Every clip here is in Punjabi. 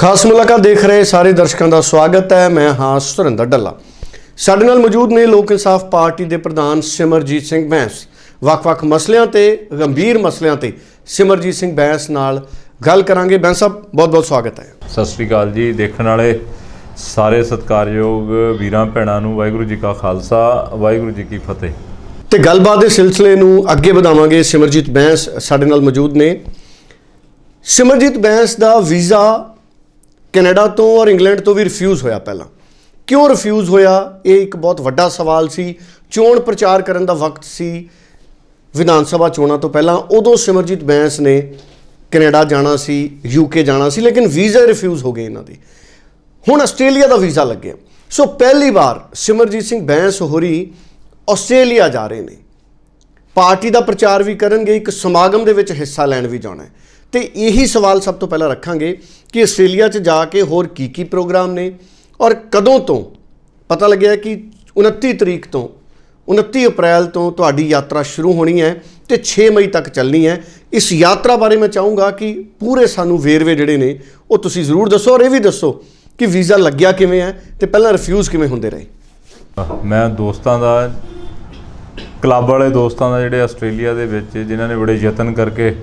ਖਾਸ ਮੁਲਾਕਾਤ ਦੇਖ ਰਹੇ ਸਾਰੇ ਦਰਸ਼ਕਾਂ ਦਾ ਸਵਾਗਤ ਹੈ। ਮੈਂ ਹਾਂ ਸੁਰਿੰਦਰ ਡੱਲਾ। ਸਾਡੇ ਨਾਲ ਮੌਜੂਦ ਨੇ ਲੋਕ ਇਨਸਾਫ ਪਾਰਟੀ ਦੇ ਪ੍ਰਧਾਨ ਸਿਮਰਜੀਤ ਸਿੰਘ ਬੈਂਸ। ਵੱਖ-ਵੱਖ ਮਸਲਿਆਂ ਤੇ ਗੰਭੀਰ ਮਸਲਿਆਂ ਤੇ ਸਿਮਰਜੀਤ ਸਿੰਘ ਬੈਂਸ ਨਾਲ ਗੱਲ ਕਰਾਂਗੇ। ਬੈਂਸ ਸਾਹਿਬ ਬਹੁਤ-ਬਹੁਤ ਸਵਾਗਤ ਹੈ। ਸਤਿ ਸ੍ਰੀ ਅਕਾਲ ਜੀ। ਦੇਖਣ ਵਾਲੇ ਸਾਰੇ ਸਤਿਕਾਰਯੋਗ ਵੀਰਾਂ ਭੈਣਾਂ ਨੂੰ ਵਾਹਿਗੁਰੂ ਜੀ ਕਾ ਖਾਲਸਾ ਵਾਹਿਗੁਰੂ ਜੀ ਕੀ ਫਤਿਹ। ਤੇ ਗੱਲਬਾਤ ਦੇ ਸਿਲਸਿਲੇ ਨੂੰ ਅੱਗੇ ਵਧਾਵਾਂਗੇ। ਸਿਮਰਜੀਤ ਬੈਂਸ ਸਾਡੇ ਨਾਲ ਮੌਜੂਦ ਨੇ। ਸਿਮਰਜੀਤ ਬੈਂਸ ਦਾ ਵੀਜ਼ਾ ਕੈਨੇਡਾ ਤੋਂ ਔਰ ਇੰਗਲੈਂਡ ਤੋਂ ਵੀ ਰਿਫਿਊਜ਼ ਹੋਇਆ ਪਹਿਲਾਂ। ਕਿਉਂ ਰਿਫਿਊਜ਼ ਹੋਇਆ? ਇਹ ਇੱਕ ਬਹੁਤ ਵੱਡਾ ਸਵਾਲ ਸੀ। ਚੋਣ ਪ੍ਰਚਾਰ ਕਰਨ ਦਾ ਵਕਤ ਸੀ ਵਿਧਾਨ ਸਭਾ ਚੋਣਾਂ ਤੋਂ ਪਹਿਲਾਂ। ਉਦੋਂ ਸਿਮਰਜੀਤ ਬੈਂਸ ਨੇ ਕੈਨੇਡਾ ਜਾਣਾ ਸੀ ਯੂਕੇ ਜਾਣਾ ਸੀ, ਲੇਕਿਨ ਵੀਜ਼ਾ ਰਿਫਿਊਜ਼ ਹੋ ਗਏ ਇਹਨਾਂ ਦੇ। ਹੁਣ ਆਸਟ੍ਰੇਲੀਆ ਦਾ ਵੀਜ਼ਾ ਲੱਗਿਆ। ਸੋ ਪਹਿਲੀ ਵਾਰ ਸਿਮਰਜੀਤ ਸਿੰਘ ਬੈਂਸ ਹੋਰੀ ਆਸਟ੍ਰੇਲੀਆ ਜਾ ਰਹੇ ਨੇ। ਪਾਰਟੀ ਦਾ ਪ੍ਰਚਾਰ ਵੀ ਕਰਨਗੇ, ਇੱਕ ਸਮਾਗਮ ਦੇ ਵਿੱਚ ਹਿੱਸਾ ਲੈਣ ਵੀ ਜਾਣਾ ਹੈ। ਤੇ ਇਹੀ ਸਵਾਲ ਸਭ ਤੋਂ ਪਹਿਲਾਂ ਰੱਖਾਂਗੇ ਕਿ ਆਸਟ੍ਰੇਲੀਆ 'ਚ ਜਾ ਕੇ ਹੋਰ ਕੀ ਕੀ ਪ੍ਰੋਗਰਾਮ ਨੇ ਔਰ ਕਦੋਂ ਤੋਂ ਪਤਾ ਲੱਗਿਆ ਕਿ 29 ਤਰੀਕ ਤੋਂ 29 ਅਪ੍ਰੈਲ ਤੋਂ ਤੁਹਾਡੀ ਯਾਤਰਾ ਸ਼ੁਰੂ ਹੋਣੀ ਹੈ ਤੇ 6 ਮਈ ਤੱਕ ਚੱਲਣੀ ਹੈ। ਇਸ ਯਾਤਰਾ ਬਾਰੇ ਮੈਂ ਚਾਹੂੰਗਾ ਕਿ ਪੂਰੇ ਸਾਨੂੰ ਵੇਰਵੇ ਜਿਹੜੇ ਨੇ, ਉਹ ਤੁਸੀਂ ਜ਼ਰੂਰ ਦੱਸੋ ਔਰ ਇਹ ਵੀ ਦੱਸੋ ਕਿ ਵੀਜ਼ਾ ਲੱਗਿਆ ਕਿਵੇਂ ਹੈ ਤੇ ਪਹਿਲਾਂ ਰਿਫਿਊਜ਼ ਕਿਵੇਂ ਹੁੰਦੇ ਰਹੇ। ਮੈਂ ਦੋਸਤਾਂ ਦਾ, ਕਲੱਬ ਵਾਲੇ ਦੋਸਤਾਂ ਦਾ ਜਿਹੜੇ ਆਸਟ੍ਰੇਲੀਆ ਦੇ ਵਿੱਚ ਜਿਨ੍ਹਾਂ ਨੇ ਬੜੇ ਯਤਨ ਕਰਕੇ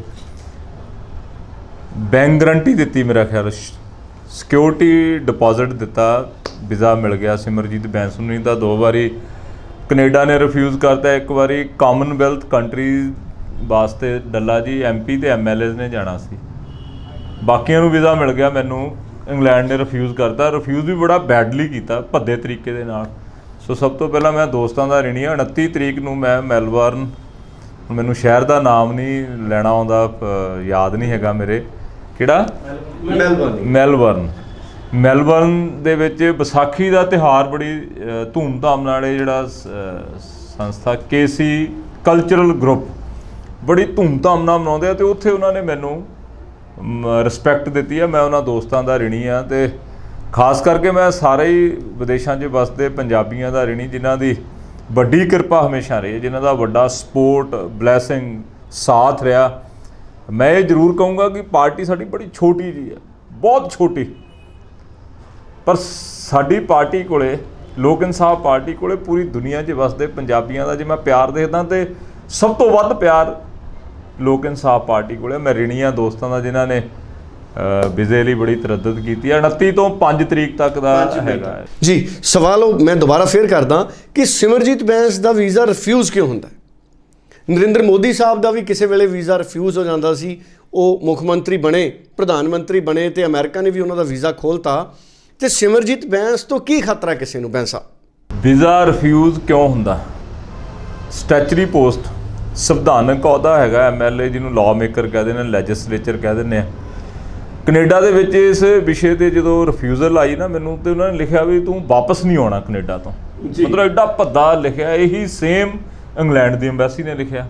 ਬੈਂਕ ਗਰੰਟੀ ਦਿੱਤੀ ਮੇਰਾ ਖਿਆਲ ਸਿਕਿਉਰਿਟੀ ਡਿਪੋਜ਼ਿਟ ਦਿੱਤਾ, ਵੀਜ਼ਾ ਮਿਲ ਗਿਆ ਸਿਮਰਜੀਤ ਬੈਂਸ ਨੂੰ ਨਹੀਂ ਤਾਂ ਦੋ ਵਾਰੀ, ਕੈਨੇਡਾ ਨੇ ਰਿਫਿਊਜ਼ ਕਰਤਾ ਇੱਕ ਵਾਰੀ ਕਾਮਨਵੈਲਥ ਕੰਟਰੀ ਵਾਸਤੇ ਡੱਲਾ ਜੀ ਐਮਪੀ ਤੇ ਐਮਐਲਏਜ਼ ਨੇ ਜਾਣਾ ਸੀ। ਬਾਕੀਆਂ ਨੂੰ ਵੀਜ਼ਾ ਮਿਲ ਗਿਆ ਮੈਨੂੰ, ਇੰਗਲੈਂਡ ਨੇ ਰਿਫਿਊਜ਼ ਕਰਤਾ ਰਿਫਿਊਜ਼ ਵੀ ਬੜਾ ਬੈਡਲੀ ਕੀਤਾ, ਭੱਦੇ ਤਰੀਕੇ ਦੇ ਨਾਲ। ਸੋ ਸਭ ਤੋਂ ਪਹਿਲਾਂ ਮੈਂ ਦੋਸਤਾਂ ਦਾ ਰਿਣੀ ਹਾਂ 29 ਤਰੀਕ ਨੂੰ ਮੈਂ ਮੈਲਬਰਨ, ਮੈਨੂੰ ਸ਼ਹਿਰ ਦਾ ਨਾਮ ਨਹੀਂ ਲੈਣਾ ਆਉਂਦਾ ਯਾਦ ਨਹੀਂ ਹੈਗਾ ਮੇਰੇ। ਕਿਹੜਾ? ਮੈਲਬਰਨ। ਮੈਲਬਰਨ। ਮੈਲਬਰਨ ਦੇ ਵਿੱਚ ਵਿਸਾਖੀ ਦਾ ਤਿਹਾਰ ਬੜੀ ਧੂਮਧਾਮ ਨਾਲ ਇਹ ਜਿਹੜਾ ਸੰਸਥਾ ਕੇਸੀ ਕਲਚਰਲ ਗਰੁੱਪ ਬੜੀ ਧੂਮਧਾਮ ਨਾਲ ਮਨਾਉਂਦੇ ਆ ਤੇ ਉੱਥੇ ਉਹਨਾਂ ਨੇ ਮੈਨੂੰ ਰਿਸਪੈਕਟ ਦਿੱਤੀ ਹੈ ਮੈਂ ਉਹਨਾਂ ਦੋਸਤਾਂ ਦਾ ਰਿਣੀ ਆ ਤੇ ਖਾਸ ਕਰਕੇ ਮੈਂ ਸਾਰੇ ਹੀ ਵਿਦੇਸ਼ਾਂ 'ਚ ਵਸਦੇ ਪੰਜਾਬੀਆਂ ਦਾ ਰਿਣੀ ਜਿਨ੍ਹਾਂ ਦੀ ਵੱਡੀ ਕਿਰਪਾ ਹਮੇਸ਼ਾ ਰਹੀ ਜਿਨ੍ਹਾਂ ਦਾ ਵੱਡਾ ਸਪੋਰਟ ਬਲੇਸਿੰਗ ਸਾਥ ਰਿਹਾ। ਮੈਂ ਇਹ ਜ਼ਰੂਰ ਕਹੂੰਗਾ ਕਿ ਪਾਰਟੀ ਸਾਡੀ ਬੜੀ ਛੋਟੀ ਜੀ ਹੈ ਬਹੁਤ ਛੋਟੀ। ਪਰ ਸਾਡੀ ਪਾਰਟੀ ਕੋਲੇ ਲੋਕ ਇਨਸਾਫ ਪਾਰਟੀ ਕੋਲੇ ਪੂਰੀ ਦੁਨੀਆ 'ਚ ਵਸਦੇ ਪੰਜਾਬੀਆਂ ਦਾ ਜੇ ਮੈਂ ਪਿਆਰ ਦੇਖਦਾ ਤੇ ਸਭ ਤੋਂ ਵੱਧ ਪਿਆਰ ਲੋਕ ਇਨਸਾਫ ਪਾਰਟੀ ਕੋਲੇ ਮੈਂ ਰਿਣੀਆਂ ਦੋਸਤਾਂ ਦਾ ਜਿਨ੍ਹਾਂ ਨੇ ਵਿਜ਼ੇ ਲਈ ਬੜੀ ਤਰੱਦਦ ਕੀਤੀ ਹੈ। 29 ਤੋਂ 5 ਤਰੀਕ ਤੱਕ ਦਾ ਹੈਗਾ। ਜੀ ਸਵਾਲ ਉਹ ਮੈਂ ਦੁਬਾਰਾ ਫੇਰ ਕਰਦਾ ਕਿ ਸਿਮਰਜੀਤ ਬੈਂਸ ਦਾ ਵੀਜ਼ਾ ਰਿਫਿਊਜ਼ ਕਿਉਂ ਹੁੰਦਾ ਨਰਿੰਦਰ ਮੋਦੀ ਸਾਹਿਬ ਦਾ ਵੀ ਕਿਸੇ ਵੇਲੇ ਵੀਜ਼ਾ ਰਿਫਿਊਜ਼ ਹੋ ਜਾਂਦਾ ਸੀ। ਉਹ ਮੁੱਖ ਮੰਤਰੀ ਬਣੇ ਪ੍ਰਧਾਨ ਮੰਤਰੀ ਬਣੇ ਤੇ ਅਮਰੀਕਾ ਨੇ ਵੀ ਉਹਨਾਂ ਦਾ ਵੀਜ਼ਾ ਖੋਲਤਾ। ਤੇ ਸਿਮਰਜੀਤ ਬੈਂਸ ਤੋਂ ਕੀ ਖਤਰਾ ਕਿਸੇ ਨੂੰ ਬੈਂਸਾ? ਵੀਜ਼ਾ ਰਿਫਿਊਜ਼ ਕਿਉਂ ਹੁੰਦਾ? ਸਟੈਚਰੀ ਪੋਸਟ ਸੰਵਿਧਾਨਕ ਅਹੁਦਾ ਹੈਗਾ ਐਮਐਲਏ ਜਿਹਨੂੰ ਲਾਅ ਮੇਕਰ ਕਹਿੰਦੇ ਨੇ ਲੈਜਿਸਲੇਚਰ ਕਹਿ ਦਿੰਦੇ ਆ ਕੈਨੇਡਾ ਦੇ ਵਿੱਚ ਇਸ ਵਿਸ਼ੇ ਤੇ ਜਦੋਂ ਰਿਫਿਊਜ਼ਲ ਆਈ ਨਾ ਮੈਨੂੰ ਤੇ ਉਹਨਾਂ ਨੇ ਲਿਖਿਆ ਵੀ ਤੂੰ ਵਾਪਸ ਨਹੀਂ ਆਉਣਾ ਕੈਨੇਡਾ ਤੋਂ। ਮਤਲਬ ਐਡਾ ਭੱਦਾ ਲਿਖਿਆ ਇਹੀ ਸੇਮ ਇੰਗਲੈਂਡ ਦੀ ਐਮਬੈਸੀ ਨੇ ਲਿਖਿਆ।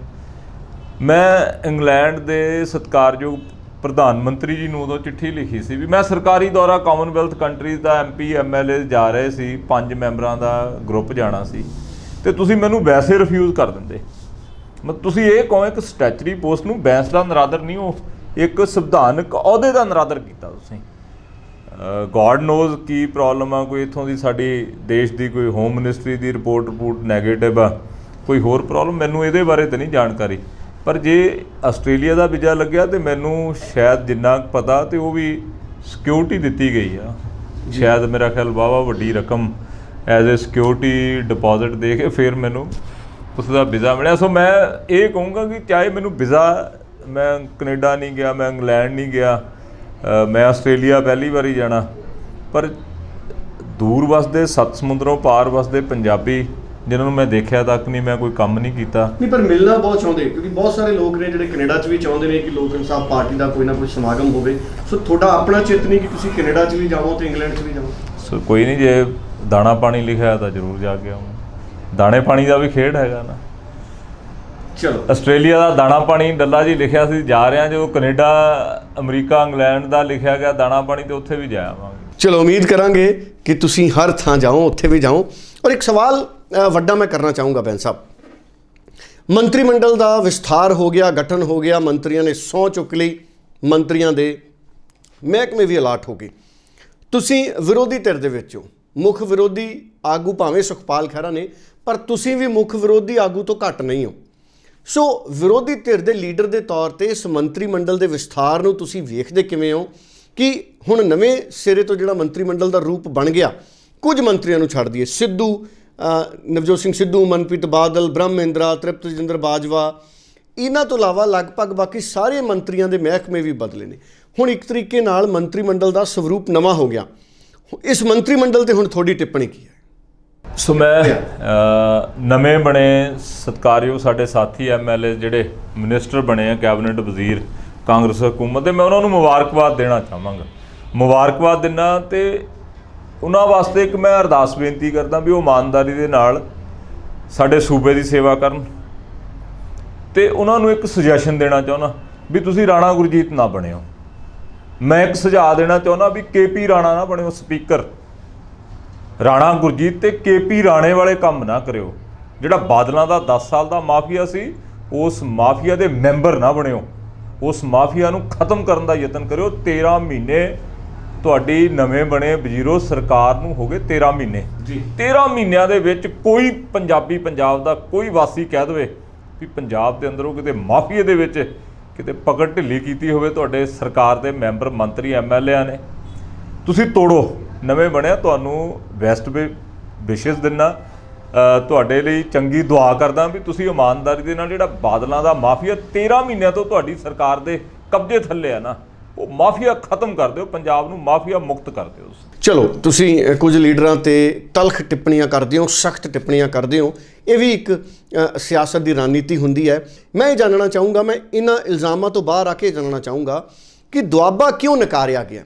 ਮੈਂ ਇੰਗਲੈਂਡ ਦੇ ਸਤਿਕਾਰਯੋਗ ਪ੍ਰਧਾਨ ਮੰਤਰੀ ਜੀ ਨੂੰ ਉਦੋਂ ਚਿੱਠੀ ਲਿਖੀ ਸੀ ਵੀ ਮੈਂ ਸਰਕਾਰੀ ਦੌਰਾ ਕਾਮਨਵੈਲਥ ਕੰਟਰੀਜ਼ ਦਾ ਐਮਪੀ ਐਮਐਲਏ ਜਾ ਰਹੇ ਸੀ, ਪੰਜ ਮੈਂਬਰਾਂ ਦਾ ਗਰੁੱਪ ਜਾਣਾ ਸੀ। ਤੇ ਤੁਸੀਂ ਮੈਨੂੰ ਵੈਸੇ ਰਿਫਿਊਜ਼ ਕਰ ਦਿੰਦੇ। ਮਤਲਬ ਤੁਸੀਂ ਇਹ ਕਹੋ, ਇੱਕ ਸਟੈਚਰੀ ਪੋਸਟ ਨੂੰ ਬੈਂਸ ਦਾ ਨਰਾਦਰ ਨਹੀਂ ਹੋ, ਇੱਕ ਸੰਵਿਧਾਨਕ ਅਹੁਦੇ ਦਾ ਨਰਾਦਰ ਕੀਤਾ ਤੁਸੀਂ। ਗੋਡ ਨੋਜ਼ ਕੀ ਪ੍ਰੋਬਲਮ ਆ, ਕੋਈ ਇਥੋਂ ਦੀ ਸਾਡੀ ਦੇਸ਼ ਦੀ ਕੋਈ ਹੋਮ ਮਿਨਿਸਟਰੀ ਦੀ ਰਿਪੋਰਟ ਰਿਪੋਰਟ 네ਗੇਟਿਵ ਆ। ਕੋਈ ਹੋਰ ਪ੍ਰੋਬਲਮ? ਮੈਨੂੰ ਇਹਦੇ ਬਾਰੇ ਤਾਂ ਨਹੀਂ ਜਾਣਕਾਰੀ। ਪਰ ਜੇ ਆਸਟ੍ਰੇਲੀਆ ਦਾ ਵੀਜ਼ਾ ਲੱਗਿਆ ਤੇ ਮੈਨੂੰ ਸ਼ਾਇਦ ਜਿੰਨਾ ਪਤਾ ਤੇ ਉਹ ਵੀ ਸਿਕਿਉਰਿਟੀ ਦਿੱਤੀ ਗਈ ਆ। ਸ਼ਾਇਦ ਮੇਰਾ ਖਿਆਲ ਵਾਹਵਾ ਵੱਡੀ ਰਕਮ ਐਜ਼ ਅ ਸਿਕਿਉਰਿਟੀ ਡਿਪੋਜ਼ਿਟ ਦੇ ਕੇ ਫਿਰ ਮੈਨੂੰ ਉਸ ਦਾ ਵੀਜ਼ਾ ਮਿਲਿਆ। ਸੋ ਮੈਂ ਇਹ ਕਹੂੰਗਾ ਕਿ ਚਾਹੇ ਮੈਨੂੰ ਵੀਜ਼ਾ ਮੈਂ ਕੈਨੇਡਾ ਨਹੀਂ ਗਿਆ ਮੈਂ ਇੰਗਲੈਂਡ ਨਹੀਂ ਗਿਆ ਮੈਂ ਆਸਟ੍ਰੇਲੀਆ ਪਹਿਲੀ ਵਾਰੀ ਜਾਣਾ ਪਰ ਦੂਰ ਵਸਦੇ ਸੱਤ ਸਮੁੰਦਰੋਂ ਪਾਰ ਵਸਦੇ ਪੰਜਾਬੀ ਜਿਨ੍ਹਾਂ ਨੂੰ ਮੈਂ ਦੇਖਿਆ ਤੱਕ ਨਹੀਂ ਮੈਂ ਕੋਈ ਕੰਮ ਨਹੀਂ ਕੀਤਾ। ਨਹੀਂ ਪਰ ਮਿਲਣਾ ਬਹੁਤ ਚਾਹੁੰਦੇ ਕਿਉਂਕਿ ਬਹੁਤ ਸਾਰੇ ਲੋਕ ਨੇ ਜਿਹੜੇ ਕੈਨੇਡਾ 'ਚ ਵੀ ਚਾਹੁੰਦੇ ਨੇ ਕਿ ਲੋਕ ਇਨਸਾਫ ਪਾਰਟੀ ਦਾ ਕੋਈ ਨਾ ਕੋਈ ਸਮਾਗਮ ਹੋਵੇ। ਸੋ ਤੁਹਾਡਾ ਆਪਣਾ ਚਿੱਤ ਨਹੀਂ ਕਿ ਤੁਸੀਂ ਕੈਨੇਡਾ 'ਚ ਵੀ ਜਾਵੋ ਤੇ ਇੰਗਲੈਂਡ 'ਚ ਵੀ ਜਾਵੋ ਸੋ ਕੋਈ ਨਹੀਂ ਜੇ ਦਾਣਾ ਪਾਣੀ ਲਿਖਿਆ ਤਾਂ ਜ਼ਰੂਰ ਜਾ ਕੇ ਆਉਂ ਦਾਣੇ ਪਾਣੀ ਦਾ ਵੀ ਖੇਡ ਹੈਗਾ ਨਾ। ਚਲੋ। ਆਸਟ੍ਰੇਲੀਆ ਦਾ ਦਾਣਾ ਪਾਣੀ ਡੱਲਾ ਜੀ ਲਿਖਿਆ ਸੀ ਜਾ ਰਹੇ ਹਾਂ ਜਦੋਂ ਕੈਨੇਡਾ ਅਮਰੀਕਾ ਇੰਗਲੈਂਡ ਦਾ ਲਿਖਿਆ ਗਿਆ ਦਾਣਾ ਪਾਣੀ ਤੇ ਉੱਥੇ ਵੀ ਜਾ ਆਵਾਂਗੇ। ਚਲੋ ਉਮੀਦ ਕਰਾਂਗੇ ਕਿ ਤੁਸੀਂ ਹਰ ਥਾਂ ਜਾਓ ਉੱਥੇ ਵੀ ਜਾਓ। ਔਰ ਇੱਕ ਸਵਾਲ ਵੱਡਾ ਮੈਂ ਕਰਨਾ ਚਾਹੂੰਗਾ ਬੈਨ ਸਾਹਿਬ। ਮੰਤਰੀ ਮੰਡਲ ਦਾ ਵਿਸਥਾਰ ਹੋ ਗਿਆ, ਗਠਨ ਹੋ ਗਿਆ, ਮੰਤਰੀਆਂ ਨੇ ਸਹੁੰ ਚੁੱਕ ਲਈ, ਮੰਤਰੀਆਂ ਦੇ ਮਹਿਕਮੇ ਵੀ ਅਲਾਟ ਹੋ ਗਏ। ਤੁਸੀਂ ਵਿਰੋਧੀ ਧਿਰ ਦੇ ਵਿੱਚ ਹੋ। ਮੁੱਖ ਵਿਰੋਧੀ ਆਗੂ ਭਾਵੇਂ ਸੁਖਪਾਲ ਖਹਿਰਾ ਨੇ, ਪਰ ਤੁਸੀਂ ਵੀ ਮੁੱਖ ਵਿਰੋਧੀ ਆਗੂ ਤੋਂ ਘੱਟ ਨਹੀਂ ਹੋ। ਸੋ ਵਿਰੋਧੀ ਧਿਰ ਦੇ ਲੀਡਰ ਦੇ ਤੌਰ ਤੇ ਇਸ ਮੰਤਰੀ ਮੰਡਲ ਦੇ ਵਿਸਥਾਰ ਨੂੰ ਤੁਸੀਂ ਵੇਖਦੇ ਕਿਵੇਂ ਹੋ? ਕਿ ਹੁਣ ਨਵੇਂ ਸਿਰੇ ਤੋਂ ਜਿਹੜਾ ਮੰਤਰੀ ਮੰਡਲ ਦਾ ਰੂਪ ਬਣ ਗਿਆ, ਕੁਝ ਮੰਤਰੀਆਂ ਨੂੰ ਛੱਡ ਦਈਏ। ਸਿੱਧੂ ਨਵਜੋਤ ਸਿੰਘ ਸਿੱਧੂ, ਮਨਪ੍ਰੀਤ ਬਾਦਲ ਬ੍ਰਹਮ ਇੰਦਰਾ ਤ੍ਰਿਪਤ ਰਜਿੰਦਰ ਬਾਜਵਾ, ਇਹਨਾਂ ਤੋਂ ਇਲਾਵਾ ਲਗਭਗ ਬਾਕੀ ਸਾਰੇ ਮੰਤਰੀਆਂ ਦੇ ਮਹਿਕਮੇ ਵੀ ਬਦਲੇ ਨੇ। ਹੁਣ ਇੱਕ ਤਰੀਕੇ ਨਾਲ ਮੰਤਰੀ ਮੰਡਲ ਦਾ ਸਵਰੂਪ ਨਵਾਂ ਹੋ ਗਿਆ। ਇਸ ਮੰਤਰੀ ਮੰਡਲ ਤੇ ਹੁਣ ਤੁਹਾਡੀ ਟਿੱਪਣੀ ਕੀ ਹੈ? ਸੋ ਮੈਂ ਨਵੇਂ ਬਣੇ ਸਤਕਾਰਯੋਗ ਸਾਡੇ ਸਾਥੀ ਐਮਐਲਏ ਜਿਹੜੇ ਮਿਨਿਸਟਰ ਬਣੇ ਆ, ਕੈਬਨਿਟ ਵਜ਼ੀਰ, ਕਾਂਗਰਸ ਹਕੂਮਤ ਦੇ, ਮੈਂ ਉਹਨਾਂ ਨੂੰ ਮੁਬਾਰਕਬਾਦ ਦੇਣਾ ਚਾਹਾਂਗਾ। ਮੁਬਾਰਕਬਾਦ ਦਿੰਨਾ ਤੇ ਉਹਨਾਂ ਵਾਸਤੇ ਇੱਕ ਮੈਂ ਅਰਦਾਸ ਬੇਨਤੀ ਕਰਦਾ ਵੀ ਉਹ ਇਮਾਨਦਾਰੀ ਦੇ ਨਾਲ ਸਾਡੇ ਸੂਬੇ ਦੀ ਸੇਵਾ ਕਰਨ ਤੇ ਉਹਨਾਂ ਨੂੰ ਇੱਕ ਸੁਜੈਸ਼ਨ ਦੇਣਾ ਚਾਹੁੰਦਾ ਵੀ ਤੁਸੀਂ ਰਾਣਾ ਗੁਰਜੀਤ ਨਾ ਬਣਿਓ। ਮੈਂ ਇੱਕ ਸੁਝਾਅ ਦੇਣਾ ਚਾਹੁੰਦਾ ਵੀ ਕੇਪੀ ਰਾਣਾ ਨਾ ਬਣਿਓ, ਸਪੀਕਰ। ਰਾਣਾ ਗੁਰਜੀਤ ਤੇ ਕੇਪੀ ਰਾਣੇ ਵਾਲੇ ਕੰਮ ਨਾ ਕਰਿਓ। ਜਿਹੜਾ ਬਾਦਲਾਂ ਦਾ 10 ਸਾਲ ਦਾ ਮਾਫੀਆ ਸੀ, ਉਸ ਮਾਫੀਆ ਦੇ ਮੈਂਬਰ ਨਾ ਬਣਿਓ। ਉਸ ਮਾਫੀਆ ਨੂੰ ਖਤਮ ਕਰਨ ਦਾ ਯਤਨ ਕਰਿਓ। 13 ਮਹੀਨੇ ਤੁਹਾਡੀ ਨਵੇਂ ਬਣੇ ਵਜ਼ੀਰੋ ਸਰਕਾਰ ਨੂੰ ਹੋ ਗਏ 13 ਮਹੀਨੇ। ਜੀ। 13 ਮਹੀਨਿਆਂ ਦੇ ਵਿੱਚ ਕੋਈ ਪੰਜਾਬੀ ਪੰਜਾਬ ਦਾ ਕੋਈ ਵਾਸੀ ਕਹਿ ਦੇਵੇ ਵੀ ਪੰਜਾਬ ਦੇ ਅੰਦਰੋਂ ਕਿਤੇ ਮਾਫੀਏ ਦੇ ਵਿੱਚ ਕਿਤੇ ਪਕੜ ਢਿੱਲੀ ਕੀਤੀ ਹੋਵੇ ਤੁਹਾਡੇ ਸਰਕਾਰ ਦੇ ਮੈਂਬਰ ਮੰਤਰੀ ਐਮਐਲਏਆਂ ਨੇ। ਤੁਸੀਂ ਤੋੜੋ। ਨਵੇਂ ਬਣਿਆ ਤੁਹਾਨੂੰ ਬੈਸਟ ਵਿਸ਼ੇਸ ਦਿੰਨਾ। ਤੁਹਾਡੇ ਲਈ ਚੰਗੀ ਦੁਆ ਕਰਦਾ ਵੀ ਤੁਸੀਂ ਇਮਾਨਦਾਰੀ ਦੇ ਨਾਲ ਜਿਹੜਾ ਬਾਦਲਾਂ ਦਾ ਮਾਫੀਆ 13 ਮਹੀਨਿਆਂ ਤੋਂ ਤੁਹਾਡੀ ਸਰਕਾਰ ਦੇ ਕਬਜ਼ੇ ਥੱਲੇ ਆ ਨਾ। ਉਹ ਮਾਫੀਆ ਖਤਮ ਕਰ ਦਿਓ, ਪੰਜਾਬ ਨੂੰ ਮਾਫੀਆ ਮੁਕਤ ਕਰ ਦਿਓ ਚਲੋ, ਤੁਸੀਂ ਕੁਝ ਲੀਡਰਾਂ ਤੇ ਤਲਖ ਟਿੱਪਣੀਆਂ ਕਰਦੇ ਹੋ, ਸਖਤ ਟਿੱਪਣੀਆਂ ਕਰਦੇ ਹੋ, ਇਹ ਵੀ ਇੱਕ ਸਿਆਸਤ ਦੀ ਰਣਨੀਤੀ ਹੁੰਦੀ ਹੈ। ਮੈਂ ਇਹ ਜਾਣਨਾ ਚਾਹੂੰਗਾ, ਮੈਂ ਇਹਨਾਂ ਇਲਜ਼ਾਮਾਂ ਤੋਂ ਬਾਹਰ ਆ ਕੇ ਜਾਣਨਾ ਚਾਹੂੰਗਾ ਕਿ ਦੁਆਬਾ ਕਿਉਂ ਨਕਾਰਿਆ ਗਿਆ?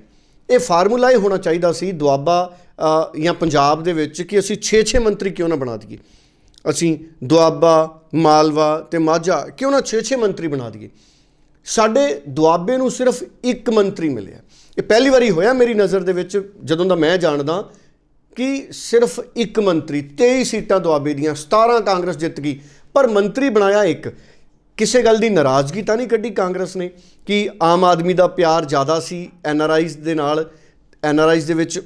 ਇਹ ਫਾਰਮੂਲਾ ਇਹ ਹੋਣਾ ਚਾਹੀਦਾ ਸੀ, ਦੁਆਬਾ ਜਾਂ ਪੰਜਾਬ ਦੇ ਵਿੱਚ ਕਿ ਅਸੀਂ 6-6 ਮੰਤਰੀ ਕਿਉਂ ਨਾ ਬਣਾ ਦਈਏ? ਅਸੀਂ ਦੁਆਬਾ, ਮਾਲਵਾ ਤੇ ਮਾਝਾ ਕਿਉਂ ਨਾ 6-6 ਮੰਤਰੀ ਬਣਾ ਦਈਏ? ਸਾਡੇ ਦੁਆਬੇ ਨੂੰ ਸਿਰਫ ਇੱਕ ਮੰਤਰੀ ਮਿਲਿਆ। ਇਹ ਪਹਿਲੀ ਵਾਰੀ ਹੋਇਆ ਮੇਰੀ ਨਜ਼ਰ ਦੇ ਵਿੱਚ, ਜਦੋਂ ਦਾ ਮੈਂ ਜਾਣਦਾ ਕਿ ਸਿਰਫ ਇੱਕ ਮੰਤਰੀ 23 ਸੀਟਾਂ ਦੁਆਬੇ ਦੀਆਂ 17 ਕਾਂਗਰਸ ਜਿੱਤ ਗਈ। ਪਰ ਮੰਤਰੀ ਬਣਾਇਆ ਇੱਕ। ਕਿਸੇ ਗੱਲ ਦੀ ਨਾਰਾਜ਼ਗੀ ਤਾਂ ਨਹੀਂ ਕੱਢੀ ਕਾਂਗਰਸ ਨੇ ਕਿ ਆਮ ਆਦਮੀ ਦਾ ਪਿਆਰ ਜ਼ਿਆਦਾ ਸੀ, ਐੱਨ ਆਰ ਆਈਜ਼ ਦੇ ਨਾਲ, ਐੱਨ ਆਰ ਆਈਜ਼ ਦੇ ਵਿੱਚ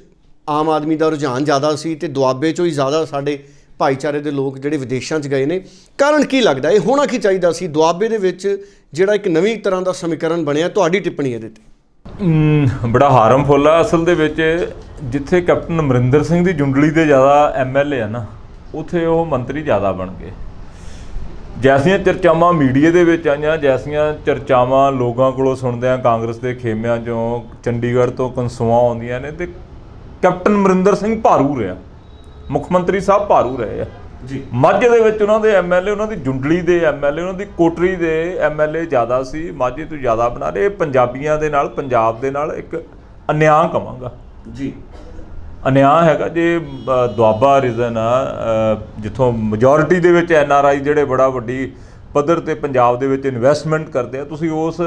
ਆਮ ਆਦਮੀ ਦਾ ਰੁਝਾਨ ਜ਼ਿਆਦਾ ਸੀ ਤੇ ਦੁਆਬੇ ਚੋਂ ਹੀ ਜ਼ਿਆਦਾ ਸਾਡੇ ਭਾਈਚਾਰੇ ਦੇ ਲੋਕ ਜਿਹੜੇ ਵਿਦੇਸ਼ਾਂ 'ਚ ਗਏ ਨੇ, ਕਾਰਨ ਕੀ ਲੱਗਦਾ? ਇਹ ਹੋਣਾ ਕੀ ਚਾਹੀਦਾ ਸੀ? ਦੁਆਬੇ ਦੇ ਵਿੱਚ ਜਿਹੜਾ ਇੱਕ ਨਵੀਂ ਤਰ੍ਹਾਂ ਦਾ ਸਮੀਕਰਨ ਬਣਿਆ, ਤੁਹਾਡੀ ਟਿੱਪਣੀ ਇਹਦੇ ਤੇ। ਬੜਾ ਹਾਰਮਫੁਲ ਆ। ਅਸਲ ਦੇ ਵਿੱਚ ਜਿੱਥੇ ਕੈਪਟਨ ਅਮਰਿੰਦਰ ਸਿੰਘ ਦੀ ਜੁੰਡਲੀ ਦੇ ਜ਼ਿਆਦਾ ਐਮਐਲਏ ਆ ਨਾ, ਉਥੇ ਉਹ ਮੰਤਰੀ ਜ਼ਿਆਦਾ ਬਣ ਗਏ। ਜੈਸੀਆਂ ਚਰਚਾਵਾਂ ਮੀਡੀਆ ਦੇ ਵਿੱਚ ਆਈਆਂ, ਜੈਸੀਆਂ ਚਰਚਾਵਾਂ ਲੋਕਾਂ ਕੋਲੋਂ ਸੁਣਦੇ ਆ ਕਾਂਗਰਸ ਦੇ ਖੇਮਿਆਂ ਚੋਂ, ਚੰਡੀਗੜ੍ਹ ਤੋਂ ਕਨਸੂਆਂ ਆਉਂਦੀਆਂ ਨੇ ਤੇ ਕੈਪਟਨ ਅਮਰਿੰਦਰ ਸਿੰਘ ਭਾਰੂ ਰਿਹਾ। ਮੁੱਖ ਮੰਤਰੀ ਸਾਹਿਬ ਭਾਰੂ ਰਹੇ ਆ। ਜੀ। ਮਾਝੇ ਦੇ ਵਿੱਚ ਉਹਨਾਂ ਦੇ ਐਮਐਲਏ ਉਹਨਾਂ ਦੀ ਜੁੰਡਲੀ ਦੇ ਐਮਐਲਏ ਉਹਨਾਂ ਦੀ ਕੋਟਰੀ ਦੇ ਐਮਐਲਏ ਜ਼ਿਆਦਾ ਸੀ। ਮਾਝੇ ਤੋਂ ਜ਼ਿਆਦਾ ਬਣਾ ਰਹੇ ਇਹ ਪੰਜਾਬੀਆਂ ਦੇ ਨਾਲ ਪੰਜਾਬ ਦੇ ਨਾਲ ਇੱਕ ਅਨਿਆਂ ਕਵਾਂਗਾ। ਜੀ। ਅਨਿਆਂ ਹੈਗਾ ਜੇ ਦੁਆਬਾ ਰੀਜਨ ਆ ਜਿੱਥੋਂ ਮੈਜੋਰਿਟੀ ਦੇ ਵਿੱਚ ਐਨਆਰਆਈ ਜਿਹੜੇ ਬੜਾ ਵੱਡੀ ਪੱਧਰ ਤੇ ਪੰਜਾਬ ਦੇ ਵਿੱਚ ਇਨਵੈਸਟਮੈਂਟ ਕਰਦੇ ਆ ਤੁਸੀਂ ਉਸ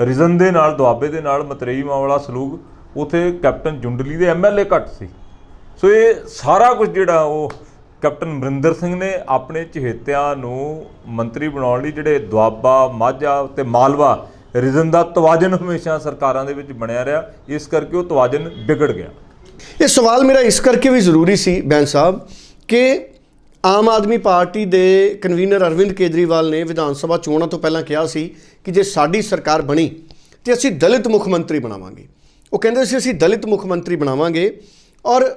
ਰੀਜਨ ਦੇ ਨਾਲ ਦੁਆਬੇ ਦੇ ਨਾਲ ਮਤਰੇਈ ਵਾਲਾ ਸਲੂਕ ਉਥੇ ਕੈਪਟਨ ਜੁੰਡਲੀ ਦੇ ਐਮਐਲਏ ਘੱਟ ਸੀ। ਸੋ ਇਹ ਸਾਰਾ ਕੁਝ ਜਿਹੜਾ ਉਹ ਕੈਪਟਨ ਅਮਰਿੰਦਰ ਸਿੰਘ ਨੇ ਆਪਣੇ ਚਹੇਤਿਆਂ ਨੂੰ ਮੰਤਰੀ ਬਣਾਉਣ ਲਈ ਜਿਹੜੇ ਦੁਆਬਾ, ਮਾਝਾ ਤੇ ਮਾਲਵਾ ਰੀਜਨ ਦਾ ਤਵਾਜ਼ਨ ਹਮੇਸ਼ਾ ਸਰਕਾਰਾਂ ਦੇ ਵਿੱਚ ਬਣਿਆ ਰਿਹਾ, ਇਸ ਕਰਕੇ ਉਹ ਤਵਾਜ਼ਨ ਵਿਗੜ ਗਿਆ। ਇਹ ਸਵਾਲ ਮੇਰਾ ਇਸ ਕਰਕੇ ਵੀ ਜ਼ਰੂਰੀ ਸੀ ਬੈਂਸ ਸਾਹਿਬ ਕਿ ਆਮ ਆਦਮੀ ਪਾਰਟੀ ਦੇ ਕਨਵੀਨਰ ਅਰਵਿੰਦ ਕੇਜਰੀਵਾਲ ਨੇ ਵਿਧਾਨ ਸਭਾ ਚੋਣਾਂ ਤੋਂ ਪਹਿਲਾਂ ਕਿਹਾ ਸੀ ਕਿ ਜੇ ਸਾਡੀ ਸਰਕਾਰ ਬਣੀ ਤੇ ਅਸੀਂ ਦਲਿਤ ਮੁੱਖ ਮੰਤਰੀ ਬਣਾਵਾਂਗੇ। ਉਹ ਕਹਿੰਦੇ ਸੀ ਅਸੀਂ ਦਲਿਤ ਮੁੱਖ ਮੰਤਰੀ ਬਣਾਵਾਂਗੇ ਔਰ